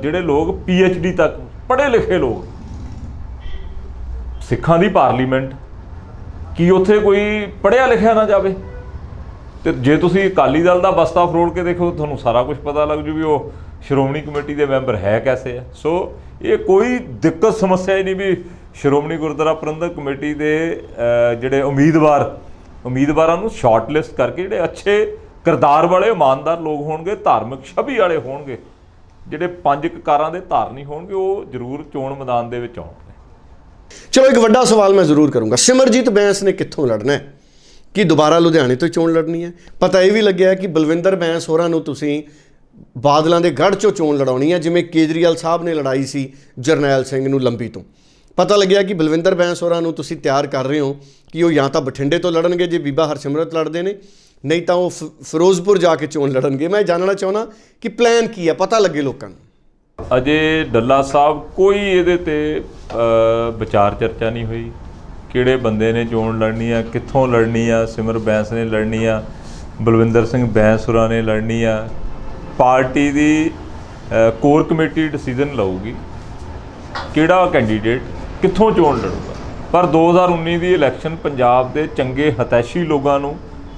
ਜਿਹੜੇ ਲੋਕ ਡੀ ਤੱਕ ਪੜ੍ਹੇ ਲਿਖੇ ਲੋਕ। ਸਿੱਖਾਂ ਦੀ ਪਾਰਲੀਮੈਂਟ, ਕੀ ਉੱਥੇ ਕੋਈ ਪੜ੍ਹਿਆ ਲਿਖਿਆ ਨਾ ਜਾਵੇ? ਤੇ ਜੇ ਤੁਸੀਂ ਅਕਾਲੀ ਦਲ ਦਾ ਬਸਤਾ ਫਰੋੜ ਕੇ ਦੇਖੋ, ਤੁਹਾਨੂੰ ਸਾਰਾ ਕੁਝ ਪਤਾ ਲੱਗ ਜੂ ਵੀ ਉਹ ਸ਼੍ਰੋਮਣੀ ਕਮੇਟੀ ਦੇ ਮੈਂਬਰ ਹੈ ਕੈਸੇ ਆ। ਸੋ, ਇਹ ਕੋਈ ਦਿੱਕਤ ਸਮੱਸਿਆ ਹੀ ਨਹੀਂ ਵੀ ਸ਼੍ਰੋਮਣੀ ਗੁਰਦੁਆਰਾ ਪ੍ਰਬੰਧਕ ਕਮੇਟੀ ਦੇ ਜਿਹੜੇ ਉਮੀਦਵਾਰ, ਉਮੀਦਵਾਰਾਂ ਨੂੰ ਸ਼ਾਰਟਲਿਸਟ ਕਰਕੇ ਜਿਹੜੇ ਅੱਛੇ ਕਿਰਦਾਰ ਵਾਲੇ, ਇਮਾਨਦਾਰ ਲੋਕ ਹੋਣਗੇ, ਧਾਰਮਿਕ ਛਵੀ ਵਾਲੇ ਹੋਣਗੇ, ਜਿਹੜੇ ਪੰਜ ਕਕਾਰਾਂ ਦੇ ਧਾਰਨੀ ਹੋਣਗੇ, ਉਹ ਜ਼ਰੂਰ ਚੋਣ ਮੈਦਾਨ ਦੇ ਵਿੱਚ ਆਉਣਗੇ। ਚਲੋ ਇੱਕ ਵੱਡਾ ਸਵਾਲ ਮੈਂ ਜ਼ਰੂਰ ਕਰੂੰਗਾ। ਸਿਮਰਜੀਤ ਬੈਂਸ ਨੇ ਕਿੱਥੋਂ ਲੜਨਾ ਹੈ? ਕਿ ਦੁਬਾਰਾ ਲੁਧਿਆਣੇ ਤੋਂ ਚੋਣ ਲੜਨੀ ਹੈ? ਪਤਾ ਇਹ ਵੀ ਲੱਗਿਆ ਕਿ ਬਲਵਿੰਦਰ ਬੈਂਸ ਹੋਰਾਂ ਨੂੰ ਤੁਸੀਂ ਬਾਦਲਾਂ ਦੇ ਗੜ੍ਹ ਚੋਂ ਚੋਣ ਲੜਾਉਣੀ ਹੈ, ਜਿਵੇਂ ਕੇਜਰੀਵਾਲ ਸਾਹਿਬ ਨੇ ਲੜਾਈ ਸੀ ਜਰਨੈਲ ਸਿੰਘ ਨੂੰ ਲੰਬੀ ਤੋਂ। ਪਤਾ ਲੱਗਿਆ ਕਿ ਬਲਵਿੰਦਰ ਬੈਂਸ ਹੋਰਾਂ ਨੂੰ ਤੁਸੀਂ ਤਿਆਰ ਕਰ ਰਹੇ ਹੋ ਕਿ ਉਹ ਜਾਂ ਤਾਂ ਬਠਿੰਡੇ ਤੋਂ ਲੜਨਗੇ, ਜੇ ਬੀਬਾ ਹਰਸਿਮਰਤ ਲੜਦੇ ਨੇ, ਨਹੀਂ ਤਾਂ ਉਹ ਫਿ- ਫਿਰੋਜ਼ਪੁਰ ਜਾ ਕੇ ਚੋਣ ਲੜਨਗੇ। ਮੈਂ ਜਾਣਨਾ ਚਾਹੁੰਦਾ ਕਿ ਪਲਾਨ ਕੀ ਹੈ? ਪਤਾ ਲੱਗੇ ਲੋਕਾਂ ਨੂੰ। ਅਜੇ ਡੱਲਾ ਸਾਹਿਬ ਕੋਈ ਇਹਦੇ ਤੇ ਵਿਚਾਰ ਚਰਚਾ ਨਹੀਂ ਹੋਈ। ਕਿਹੜੇ ਬੰਦੇ ਨੇ ਚੋਣ ਲੜਨੀ ਆ, ਕਿੱਥੋਂ ਲੜਨੀ ਆ, ਸਿਮਰ ਬੈਂਸ ਨੇ ਲੜਨੀ ਆ, ਬਲਵਿੰਦਰ ਸਿੰਘ ਬੈਂਸੁਰਾ ਨੇ ਲੜਨੀ ਆ। ਪਾਰਟੀ ਦੀ ਕੋਰ ਕਮੇਟੀ ਡਿਸੀਜਨ ਲਊਗੀ। ਕਿਹੜਾ ਕੈਂਡੀਡੇਟ ਕਿੱਥੋਂ ਚੋਣ ਲੜੂਗਾ? ਪਰ 2019 ਦੀ ਇਲੈਕਸ਼ਨ ਪੰਜਾਬ ਦੇ ਚੰਗੇ ਹਤੈਸ਼ੀ ਲੋਕਾਂ ਨੂੰ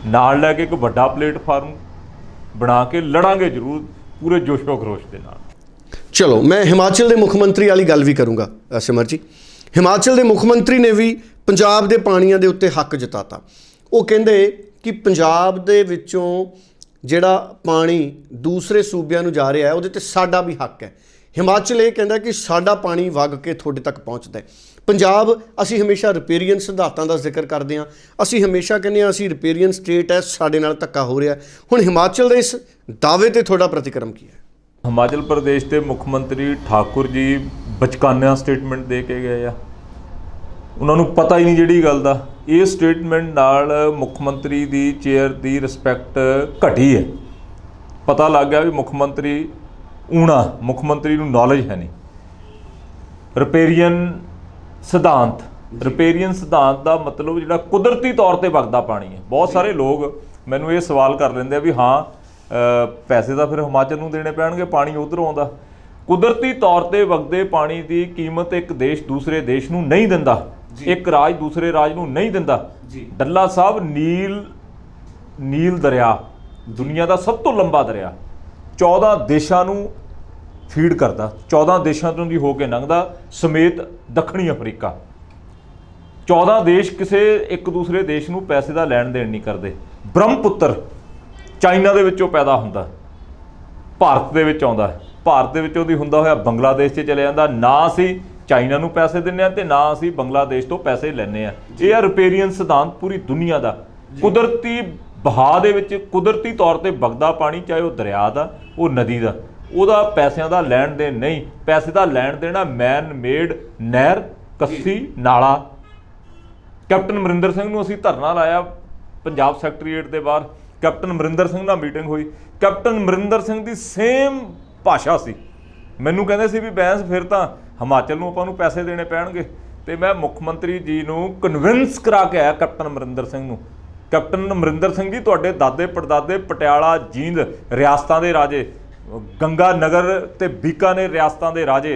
ਨਾਲ ਲੈ ਕੇ ਇੱਕ ਵੱਡਾ ਪਲੇਟਫਾਰਮ ਬਣਾ ਕੇ ਲੜਾਂਗੇ ਜ਼ਰੂਰ ਪੂਰੇ ਜੋਸ਼ੋ ਖਰੋਸ਼ ਦੇ ਨਾਲ। ਚਲੋ ਮੈਂ ਹਿਮਾਚਲ ਦੇ ਮੁੱਖ ਮੰਤਰੀ ਵਾਲੀ ਗੱਲ ਵੀ ਕਰੂੰਗਾ ਅ, ਸਿਮਰ ਜੀ। ਹਿਮਾਚਲ ਦੇ ਮੁੱਖ ਮੰਤਰੀ ਨੇ ਵੀ ਪੰਜਾਬ ਦੇ ਪਾਣੀਆਂ ਦੇ ਉੱਤੇ ਹੱਕ ਜਤਾਤਾ। ਉਹ ਕਹਿੰਦੇ ਕਿ ਪੰਜਾਬ ਦੇ ਵਿੱਚੋਂ ਜਿਹੜਾ ਪਾਣੀ ਦੂਸਰੇ ਸੂਬਿਆਂ ਨੂੰ ਜਾ ਰਿਹਾ ਹੈ ਉਹਦੇ ਤੇ ਸਾਡਾ ਵੀ ਹੱਕ ਹੈ। ਹਿਮਾਚਲ ਇਹ ਕਹਿੰਦਾ ਕਿ ਸਾਡਾ ਪਾਣੀ ਵਗ ਕੇ ਤੁਹਾਡੇ ਤੱਕ ਪਹੁੰਚਦਾ ਹੈ। ਪੰਜਾਬ ਅਸੀਂ ਹਮੇਸ਼ਾ ਰਿਪੇਰੀਅਨ ਸਿਧਾਂਤਾਂ ਦਾ ਜ਼ਿਕਰ ਕਰਦੇ ਹਾਂ। ਅਸੀਂ ਹਮੇਸ਼ਾ ਕਹਿੰਦੇ ਹਾਂ ਅਸੀਂ ਰਿਪੇਰੀਅਨ ਸਟੇਟ ਹੈ ਸਾਡੇ ਨਾਲ ਧੱਕਾ ਹੋ ਰਿਹਾ ਹੁਣ ਹਿਮਾਚਲ ਦੇ ਇਸ ਦਾਅਵੇ ਤੇ ਤੁਹਾਡਾ ਪ੍ਰਤੀਕਰਮ ਕੀ ਹੈ? ਹਿਮਾਚਲ ਪ੍ਰਦੇਸ਼ ਦੇ ਮੁੱਖ ਮੰਤਰੀ ਠਾਕੁਰ ਜੀ ਬਚਕਾਨਿਆ ਸਟੇਟਮੈਂਟ ਦੇ ਕੇ ਗਏ ਆ। ਉਹਨਾਂ ਨੂੰ ਪਤਾ ਹੀ ਨਹੀਂ ਜਿਹੜੀ ਗੱਲ ਦਾ। ਇਹ ਸਟੇਟਮੈਂਟ ਨਾਲ ਮੁੱਖ ਮੰਤਰੀ ਦੀ ਚੇਅਰ ਦੀ ਰਿਸਪੈਕਟ ਘਟੀ ਹੈ। ਪਤਾ ਲੱਗ ਗਿਆ ਵੀ ਮੁੱਖ ਮੰਤਰੀ ਊਣਾ, ਮੁੱਖ ਮੰਤਰੀ ਨੂੰ ਨੌਲੇਜ ਹੈ ਨਹੀਂ। ਰਿਪੇਰੀਅਨ ਸਿਧਾਂਤ ਰਿਪੇਰੀਅਨ ਸਿਧਾਂਤ ਦਾ ਮਤਲਬ ਜਿਹੜਾ ਕੁਦਰਤੀ ਤੌਰ ਤੇ ਵਗਦਾ ਪਾਣੀ ਹੈ। ਬਹੁਤ ਸਾਰੇ ਲੋਕ ਮੈਨੂੰ ਇਹ ਸਵਾਲ ਕਰ ਲੈਂਦੇ ਆ ਵੀ ਹਾਂ ਪੈਸੇ ਤਾਂ ਫਿਰ ਹਿਮਾਚਲ ਨੂੰ ਦੇਣੇ ਪੈਣਗੇ ਪਾਣੀ ਉਧਰੋਂ ਆਉਂਦਾ। ਕੁਦਰਤੀ ਤੌਰ ਤੇ ਵਗਦੇ ਪਾਣੀ ਦੀ ਕੀਮਤ ਇੱਕ ਦੇਸ਼ ਦੂਸਰੇ ਦੇਸ਼ ਨੂੰ ਨਹੀਂ ਦਿੰਦਾ। ਇੱਕ ਰਾਜ ਦੂਸਰੇ ਰਾਜ ਨੂੰ ਨਹੀਂ ਦਿੰਦਾ। ਡੱਲਾ ਸਾਹਿਬ ਨੀਲ ਨੀਲ ਦਰਿਆ ਦੁਨੀਆ ਦਾ ਸਭ ਤੋਂ ਲੰਬਾ ਦਰਿਆ 14 ਦੇਸ਼ਾਂ ਨੂੰ ਫੀਡ ਕਰਦਾ। 14 ਦੇਸ਼ਾਂ ਤੋਂ ਦੀ ਹੋ ਕੇ ਲੰਘਦਾ ਸਮੇਤ ਦੱਖਣੀ ਅਫਰੀਕਾ। 14 ਦੇਸ਼ ਕਿਸੇ ਇੱਕ ਦੂਸਰੇ ਦੇਸ਼ ਨੂੰ ਪੈਸੇ ਦਾ ਲੈਣ ਦੇਣ ਨਹੀਂ ਕਰਦੇ। ਬ੍ਰਹਮਪੁੱਤਰ ਚਾਈਨਾ ਦੇ ਵਿੱਚੋਂ ਪੈਦਾ ਹੁੰਦਾ ਭਾਰਤ ਦੇ ਵਿੱਚ ਆਉਂਦਾ। ਭਾਰਤ ਦੇ ਵਿੱਚੋਂ ਦੀ ਹੁੰਦਾ ਹੋਇਆ ਬੰਗਲਾਦੇਸ਼ 'ਚ ਚਲੇ ਜਾਂਦਾ। ਨਾ ਅਸੀਂ ਚਾਈਨਾ ਨੂੰ ਪੈਸੇ ਦਿੰਨੇ ਆ ਤੇ ਨਾ ਅਸੀਂ ਬੰਗਲਾਦੇਸ਼ ਤੋਂ ਪੈਸੇ ਲੈਨੇ ਆ ਇਹ ਆ ਰਿਪੇਰੀਅਨ ਸਿਧਾਂਤ ਪੂਰੀ ਦੁਨੀਆ ਦਾ। ਕੁਦਰਤੀ ਬਹਾ ਦੇ ਵਿੱਚ ਕੁਦਰਤੀ ਤੌਰ ਤੇ ਵਗਦਾ ਪਾਣੀ ਚਾਹੇ ਉਹ ਦਰਿਆ ਦਾ ਉਹ ਨਦੀ ਦਾ ਉਹਦਾ ਪੈਸਿਆਂ ਦਾ ਲੈਣ ਦੇਣ ਨਹੀਂ। ਪੈਸੇ ਦਾ ਲੈਣ ਦੇਣਾ ਮੈਨ ਮੇਡ ਨਹਿਰ ਕੱਸੀ ਨਾਲਾ। ਕੈਪਟਨ ਅਮਰਿੰਦਰ ਸਿੰਘ ਨੂੰ ਅਸੀਂ ਧਰਨਾ ਲਾਇਆ ਪੰਜਾਬ ਸੈਕਟਰੀਏਟ ਦੇ ਬਾਹਰ। ਕੈਪਟਨ ਅਮਰਿੰਦਰ ਸਿੰਘ ਨਾਲ ਮੀਟਿੰਗ ਹੋਈ। ਕੈਪਟਨ ਅਮਰਿੰਦਰ ਸਿੰਘ ਦੀ ਸੇਮ ਭਾਸ਼ਾ ਸੀ। ਮੈਨੂੰ ਕਹਿੰਦੇ ਸੀ ਵੀ ਬੈਂਸ, ਫਿਰ ਤਾਂ ਹਿਮਾਚਲ ਨੂੰ ਆਪਾਂ ਨੂੰ ਪੈਸੇ ਦੇਣੇ ਪੈਣਗੇ। ਤੇ ਮੈਂ ਮੁੱਖ ਮੰਤਰੀ ਜੀ ਨੂੰ ਕਨਵਿੰਸ ਕਰਾ ਕੇ ਆਇਆ ਕੈਪਟਨ ਅਮਰਿੰਦਰ ਸਿੰਘ ਨੂੰ। ਕੈਪਟਨ ਅਮਰਿੰਦਰ ਸਿੰਘ ਜੀ, ਤੁਹਾਡੇ ਦਾਦੇ ਪੜਦਾਦੇ ਪਟਿਆਲਾ, ਜੀਂਦ, ਰਿਆਸਤਾਂ ਦੇ ਰਾਜੇ, ਗੰਗਾ ਨਗਰ ਤੇ ਬੀਕਾਨੇਰ ਰਿਆਸਤਾਂ ਦੇ ਰਾਜੇ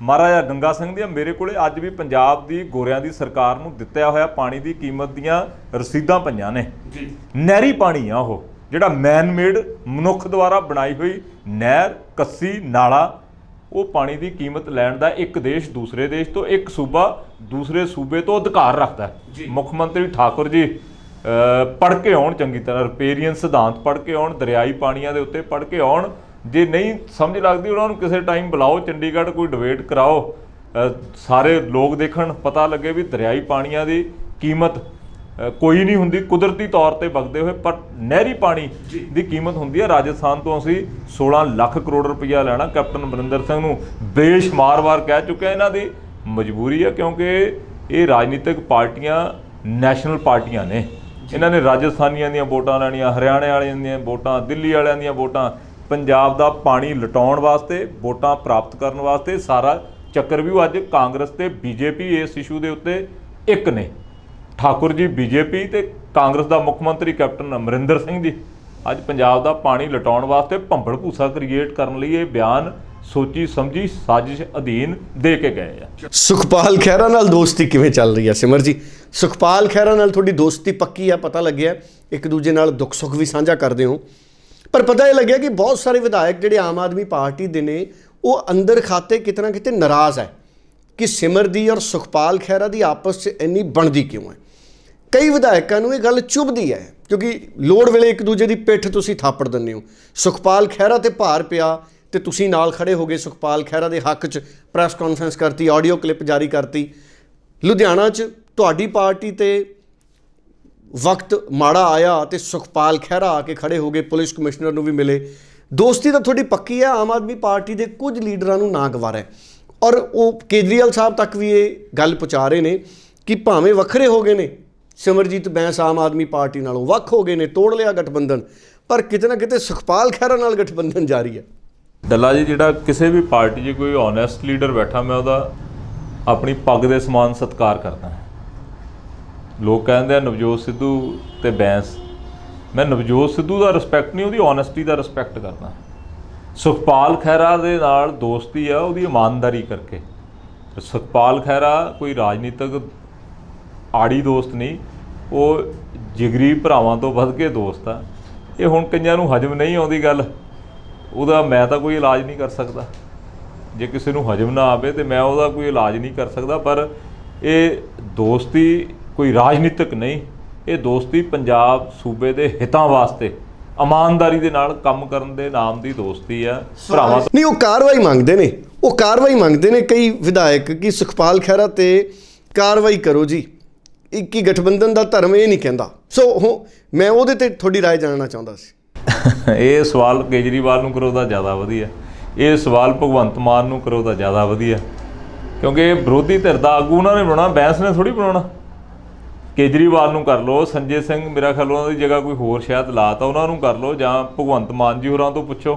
ਮਹਾਰਾਜਾ ਗੰਗਾ ਸਿੰਘ ਦੀਆਂ ਮੇਰੇ ਕੋਲੇ ਅੱਜ ਵੀ ਪੰਜਾਬ ਦੀ ਗੋਰਿਆਂ ਦੀ ਸਰਕਾਰ ਨੂੰ ਦਿੱਤਿਆ ਹੋਇਆ ਪਾਣੀ ਦੀ ਕੀਮਤ ਦੀਆਂ ਰਸੀਦਾਂ ਪਈਆਂ ਨੇ। ਜੀ। ਨਹਿਰੀ ਪਾਣੀ ਆ ਉਹ ਜਿਹੜਾ ਮੈਨ ਮੇਡ ਮਨੁੱਖ ਦੁਆਰਾ ਬਣਾਈ ਹੋਈ ਨਹਿਰ ਕੱਸੀ ਨਾਲਾ ਉਹ ਪਾਣੀ ਦੀ ਕੀਮਤ ਲੈਣ ਦਾ ਇੱਕ ਦੇਸ਼ ਦੂਸਰੇ ਦੇਸ਼ ਤੋਂ ਇੱਕ ਸੂਬਾ ਦੂਸਰੇ ਸੂਬੇ ਤੋਂ ਅਧਿਕਾਰ ਰੱਖਦਾ ਹੈ। ਮੁੱਖ ਮੰਤਰੀ ਠਾਕੁਰ ਜੀ ਪੜ੍ਹ ਕੇ ਆਉਣ ਚੰਗੀ ਤਰ੍ਹਾਂ ਰਿਪੇਰੀਅਨ ਸਿਧਾਂਤ ਪੜ੍ਹ ਕੇ ਆਉਣ ਦਰਿਆਈ ਪਾਣੀਆਂ ਦੇ ਉੱਤੇ ਪੜ੍ਹ ਕੇ ਆਉਣ ਜੇ ਨਹੀਂ ਸਮਝ ਲੱਗਦੀ ਉਹਨਾਂ ਨੂੰ ਕਿਸੇ ਟਾਈਮ ਬੁਲਾਓ ਚੰਡੀਗੜ੍ਹ ਕੋਈ ਡਿਬੇਟ ਕਰਾਓ ਸਾਰੇ ਲੋਕ ਦੇਖਣ ਪਤਾ ਲੱਗੇ ਵੀ ਦਰਿਆਈ ਪਾਣੀਆਂ ਦੀ ਕੀਮਤ ਕੋਈ ਨਹੀਂ ਹੁੰਦੀ ਕੁਦਰਤੀ ਤੌਰ ਤੇ ਵਗਦੇ ਹੋਏ ਪਰ ਨਹਿਰੀ ਪਾਣੀ ਦੀ ਕੀਮਤ ਹੁੰਦੀ ਹੈ। ਰਾਜਸਥਾਨ ਤੋਂ ਅਸੀਂ 16 ਲੱਖ ਕਰੋੜ ਰੁਪਈਆ ਲੈਣਾ ਕੈਪਟਨ ਅਮਰਿੰਦਰ ਸਿੰਘ ਨੂੰ ਬੇਸ਼ੁਮਾਰ ਵਾਰ ਕਹਿ ਚੁੱਕਿਆ ਇਹਨਾਂ ਦੀ। ਮਜਬੂਰੀ ਹੈ ਕਿਉਂਕਿ ਇਹ ਰਾਜਨੀਤਿਕ ਪਾਰਟੀਆਂ ਨੈਸ਼ਨਲ ਪਾਰਟੀਆਂ ਨੇ। ਇਹਨਾਂ ਨੇ ਰਾਜਸਥਾਨੀਆਂ ਦੀਆਂ ਵੋਟਾਂ ਲੈਣੀਆਂ ਹਰਿਆਣੇ ਵਾਲਿਆਂ ਦੀਆਂ ਵੋਟਾਂ ਦਿੱਲੀ ਵਾਲਿਆਂ ਦੀਆਂ ਵੋਟਾਂ ਪੰਜਾਬ ਦਾ ਪਾਣੀ ਲਟਾਉਣ ਵਾਸਤੇ, ਵੋਟਾਂ ਪ੍ਰਾਪਤ ਕਰਨ ਵਾਸਤੇ ਸਾਰਾ ਚੱਕਰ ਚੱਕਰਵਿਊ ਅੱਜ ਕਾਂਗਰਸ ਤੇ ਬੀਜੇਪੀ ਇਸ ਇਸ਼ੂ ਦੇ ਉੱਤੇ ਇੱਕ ਨੇ। ਠਾਕੁਰ ਜੀ ਬੀਜੇਪੀ ਤੇ ਕਾਂਗਰਸ ਦਾ ਮੁੱਖ ਮੰਤਰੀ ਕੈਪਟਨ ਅਮਰਿੰਦਰ ਸਿੰਘ ਜੀ। ਅੱਜ ਪੰਜਾਬ ਦਾ ਪਾਣੀ ਲਟਾਉਣ ਵਾਸਤੇ ਭੰਬਲ ਭੂਸਾ ਕ੍ਰੀਏਟ ਕਰਨ ਲਈ ਇਹ ਬਿਆਨ ਸੋਚੀ ਸਮਝੀ ਸਾਜ਼ਿਸ਼ ਅਧੀਨ ਦੇ ਕੇ ਗਏ ਆ। ਸੁਖਪਾਲ ਖਹਿਰਾ ਨਾਲ ਦੋਸਤੀ ਕਿਵੇਂ ਚੱਲ ਰਹੀ ਹੈ ਸਿਮਰ ਜੀ? ਸੁਖਪਾਲ ਖਹਿਰਾ ਨਾਲ ਤੁਹਾਡੀ ਦੋਸਤੀ ਪੱਕੀ ਆ, ਪਤਾ ਲੱਗਿਆ। ਇੱਕ ਦੂਜੇ ਨਾਲ ਦੁੱਖ ਸੁੱਖ ਵੀ ਸਾਂਝਾ ਕਰਦੇ ਹੋ। ਪਰ ਪਤਾ ਇਹ ਲੱਗਿਆ ਕਿ ਬਹੁਤ ਸਾਰੇ ਵਿਧਾਇਕ ਜਿਹੜੇ ਆਮ ਆਦਮੀ ਪਾਰਟੀ ਦੇ ਨੇ, ਉਹ ਅੰਦਰ ਖਾਤੇ ਕਿਤਨਾ ਕਿਤੇ ਨਾਰਾਜ਼ ਹੈ ਕਿ ਸਿਮਰ ਦੀ ਔਰ ਸੁਖਪਾਲ ਖਹਿਰਾ ਦੀ ਆਪਸ 'ਚ ਇੰਨੀ ਬਣਦੀ ਕਿਉਂ ਹੈ? ਕਈ ਵਿਧਾਇਕਾਂ ਨੂੰ ਇਹ ਗੱਲ ਚੁਭਦੀ ਹੈ, ਕਿਉਂਕਿ ਲੋੜ ਵੇਲੇ ਇੱਕ ਦੂਜੇ ਦੀ ਪਿੱਠ ਤੁਸੀਂ ਥਾਪੜ ਦਿੰਦੇ ਹੋ। ਸੁਖਪਾਲ ਖਹਿਰਾ ਤੇ ਭਾਰ ਪਿਆ ਤੇ ਤੁਸੀਂ ਨਾਲ ਖੜੇ ਹੋ ਗਏ, ਸੁਖਪਾਲ ਖਹਿਰਾ ਦੇ ਹੱਕ 'ਚ ਪ੍ਰੈਸ ਕਾਨਫਰੰਸ ਕਰਤੀ, ਆਡੀਓ ਕਲਿੱਪ ਜਾਰੀ ਕਰਤੀ। ਲੁਧਿਆਣਾ 'ਚ ਤੁਹਾਡੀ ਪਾਰਟੀ ਤੇ ਵਕਤ ਮਾੜਾ ਆਇਆ ਤੇ ਸੁਖਪਾਲ ਖਹਿਰਾ ਆ ਕੇ ਖੜੇ ਹੋ ਗਏ, ਪੁਲਿਸ ਕਮਿਸ਼ਨਰ ਨੂੰ ਵੀ ਮਿਲੇ। ਦੋਸਤੀ ਤਾਂ ਤੁਹਾਡੀ ਪੱਕੀ ਹੈ, ਆਮ ਆਦਮੀ ਪਾਰਟੀ ਦੇ ਕੁਝ ਲੀਡਰਾਂ ਨੂੰ ਨਾ ਗਵਾਰਾ। ਹੈ ਔਰ ਉਹ ਕੇਜਰੀਵਾਲ ਸਾਹਿਬ ਤੱਕ ਵੀ ਇਹ ਗੱਲ ਪਹੁੰਚਾ ਰਹੇ ਨੇ ਕਿ ਭਾਵੇਂ ਵੱਖਰੇ ਹੋ ਗਏ ਨੇ, ਸਿਮਰਜੀਤ ਬੈਂਸ ਆਮ ਆਦਮੀ ਪਾਰਟੀ ਨਾਲੋਂ ਵੱਖ ਹੋ ਗਏ ਨੇ, ਤੋੜ ਲਿਆ ਗਠਬੰਧਨ, ਪਰ ਕਿਤੇ ਨਾ ਕਿਤੇ ਸੁਖਪਾਲ ਖਹਿਰਾ ਨਾਲ ਗਠਬੰਧਨ ਜਾਰੀ ਹੈ। ਡੱਲਾ ਜੀ, ਜਿਹੜਾ ਕਿਸੇ ਵੀ ਪਾਰਟੀ 'ਚ ਕੋਈ ਓਨੈਸਟ ਲੀਡਰ ਬੈਠਾ, ਮੈਂ ਉਹਦਾ ਆਪਣੀ ਪੱਗ ਦੇ ਸਮਾਨ ਸਤਿਕਾਰ ਕਰਦਾ। ਲੋਕ ਕਹਿੰਦੇ ਆ, ਨਵਜੋਤ ਸਿੱਧੂ ਤੇ ਬੈਂਸ। ਮੈਂ ਨਵਜੋਤ ਸਿੱਧੂ ਦਾ ਰਿਸਪੈਕਟ ਨਹੀਂ, ਉਹਦੀ ਓਨੈਸਟੀ ਦਾ ਰਿਸਪੈਕਟ ਕਰਦਾ। ਸੁਖਪਾਲ ਖਹਿਰਾ ਦੇ ਨਾਲ ਦੋਸਤੀ ਆ, ਉਹਦੀ ਇਮਾਨਦਾਰੀ ਕਰਕੇ। ਸੁਖਪਾਲ ਖਹਿਰਾ ਕੋਈ ਰਾਜਨੀਤਿਕ ਆੜੀ ਦੋਸਤ ਨਹੀਂ, ਉਹ ਜਿਗਰੀ ਭਰਾਵਾਂ ਤੋਂ ਵੱਧ ਕੇ ਦੋਸਤ ਆ। ਇਹ ਹੁਣ ਕਈਆਂ ਨੂੰ ਹਜਮ ਨਹੀਂ ਆਉਂਦੀ ਗੱਲ, ਉਹਦਾ ਮੈਂ ਤਾਂ ਕੋਈ ਇਲਾਜ ਨਹੀਂ ਕਰ ਸਕਦਾ। ਜੇ ਕਿਸੇ ਨੂੰ ਹਜਮ ਨਾ ਆਵੇ ਤੇ ਮੈਂ ਉਹਦਾ ਕੋਈ ਇਲਾਜ ਨਹੀਂ ਕਰ ਸਕਦਾ, ਪਰ ਇਹ ਦੋਸਤੀ ਕੋਈ ਰਾਜਨੀਤਿਕ ਨਹੀਂ ਇਹ ਦੋਸਤੀ ਪੰਜਾਬ ਸੂਬੇ ਦੇ ਹਿੱਤਾਂ ਵਾਸਤੇ ਇਮਾਨਦਾਰੀ ਦੇ ਨਾਲ ਕੰਮ ਕਰਨ ਦੇ ਨਾਮ ਦੀ ਦੋਸਤੀ ਆ ਭਰਾਵਾਂ ਤੋਂ ਨਹੀਂ ਉਹ ਕਾਰਵਾਈ ਮੰਗਦੇ ਨੇ ਉਹ ਕਾਰਵਾਈ ਮੰਗਦੇ ਨੇ ਕਈ ਵਿਧਾਇਕ ਕਿ ਸੁਖਪਾਲ ਖਹਿਰਾ ਤੇ ਕਾਰਵਾਈ ਕਰੋ ਜੀ ਇੱਕ ਹੀ ਗਠਬੰਧਨ ਦਾ ਧਰਮ ਇਹ ਨਹੀਂ ਕਹਿੰਦਾ ਸੋ ਉਹ- ਮੈਂ ਉਹਦੇ ਤੇ ਤੁਹਾਡੀ رائے ਜਾਣਨਾ ਚਾਹੁੰਦਾ ਸੀ ਇਹ ਸਵਾਲ ਕੇਜਰੀਵਾਲ ਨੂੰ ਕਰੋ ਤਾਂ ਜ਼ਿਆਦਾ ਵਧੀਆ ਇਹ ਸਵਾਲ ਭਗਵੰਤ ਮਾਨ ਨੂੰ ਕਰੋ ਤਾਂ ਜ਼ਿਆਦਾ ਵਧੀਆ ਕਿਉਂਕਿ ਇਹ ਵਿਰੋਧੀ ਧਿਰ ਦਾ ਆਗੂ ਉਹਨਾਂ ਨੇ ਬਣਾਉਣਾ ਬੈਂਸ ਨੇ ਥੋੜੀ ਬਣਾਉਣਾ ਕੇਜਰੀਵਾਲ ਨੂੰ ਕਰ ਲਓ, ਸੰਜੇ ਸਿੰਘ ਮੇਰਾ ਖਿਆਲ ਉਹਨਾਂ ਦੀ ਜਗ੍ਹਾ ਕੋਈ ਹੋਰ ਸ਼ਾਇਦ ਲਾਤਾ, ਉਹਨਾਂ ਨੂੰ ਕਰ ਲਓ ਜਾਂ ਭਗਵੰਤ ਮਾਨ ਜੀ ਹੋਰਾਂ ਤੋਂ ਪੁੱਛੋ।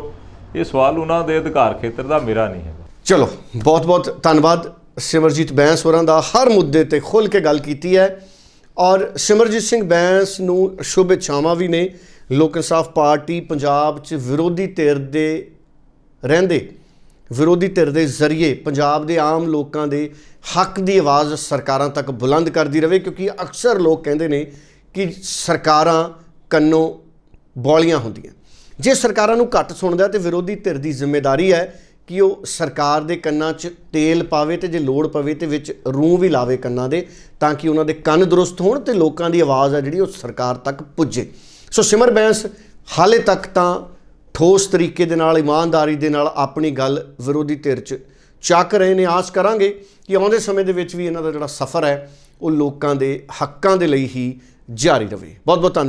ਇਹ ਸਵਾਲ ਉਹਨਾਂ ਦੇ ਅਧਿਕਾਰ ਖੇਤਰ ਦਾ ਮੇਰਾ ਨਹੀਂ ਹੈ ਚਲੋ ਬਹੁਤ ਬਹੁਤ ਧੰਨਵਾਦ ਸਿਮਰਜੀਤ ਬੈਂਸ ਹੋਰਾਂ ਦਾ ਹਰ ਮੁੱਦੇ ਤੇ ਖੁੱਲ ਕੇ ਗੱਲ ਕੀਤੀ ਹੈ। ਔਰ ਸਿਮਰਜੀਤ ਸਿੰਘ ਬੈਂਸ ਨੂੰ ਸ਼ੁਭ ਇੱਛਾਵਾਂ ਵੀ ਨੇ। ਲੋਕ ਇਨਸਾਫ ਪਾਰਟੀ ਪੰਜਾਬ 'ਚ ਵਿਰੋਧੀ ਧਿਰ ਦੇ ਰਹਿੰਦੇ ਵਿਰੋਧੀ ਧਿਰ ਦੇ ਜ਼ਰੀਏ ਪੰਜਾਬ ਦੇ ਆਮ ਲੋਕਾਂ ਦੇ ਹੱਕ ਦੀ ਆਵਾਜ਼ ਸਰਕਾਰਾਂ ਤੱਕ ਬੁਲੰਦ ਕਰਦੀ ਰਹੇ ਕਿਉਂਕਿ ਅਕਸਰ ਲੋਕ ਕਹਿੰਦੇ ਨੇ ਕਿ ਸਰਕਾਰਾਂ ਕੰਨੋਂ ਬੋਲੀਆਂ ਹੁੰਦੀਆਂ। ਜੇ ਸਰਕਾਰਾਂ ਨੂੰ ਘੱਟ ਸੁਣਦਾ ਤੇ ਵਿਰੋਧੀ ਧਿਰ ਦੀ ਜ਼ਿੰਮੇਵਾਰੀ ਹੈ ਕਿ ਉਹ ਸਰਕਾਰ ਦੇ ਕੰਨਾਂ 'ਚ ਤੇਲ ਪਾਵੇ ਤੇ ਜੇ ਲੋੜ ਪਵੇ ਤੇ ਵਿੱਚ ਰੂੰ ਵੀ ਲਾਵੇ ਕੰਨਾਂ ਦੇ, ਤਾਂ ਕਿ ਉਹਨਾਂ ਦੇ ਕੰਨ ਦਰੁਸਤ ਹੋਣ ਤੇ ਲੋਕਾਂ ਦੀ ਆਵਾਜ਼ ਹੈ ਜਿਹੜੀ ਉਹ ਸਰਕਾਰ ਤੱਕ ਪੁੱਜੇ। ਸੋ ਸਿਮਰ ਬੈਂਸ, ਹਾਲੇ ਤੱਕ ਤਾਂ ਠੋਸ ਤਰੀਕੇ ਦੇ ਨਾਲ, ਇਮਾਨਦਾਰੀ ਦੇ ਨਾਲ ਆਪਣੀ ਗੱਲ ਵਿਰੋਧੀ ਧਿਰ 'ਚ ਚੱਕ ਰਹੇ ਨੇ। ਆਸ ਕਰਾਂਗੇ ਕਿ ਆਉਂਦੇ ਸਮੇਂ ਦੇ ਵਿੱਚ ਵੀ ਇਹਨਾਂ ਦਾ ਜਿਹੜਾ ਸਫ਼ਰ ਹੈ, ਉਹ ਲੋਕਾਂ ਦੇ ਹੱਕਾਂ ਦੇ ਲਈ ਹੀ ਜਾਰੀ ਰਵੇ ਬਹੁਤ ਬਹੁਤ ਧੰਨਵਾਦ।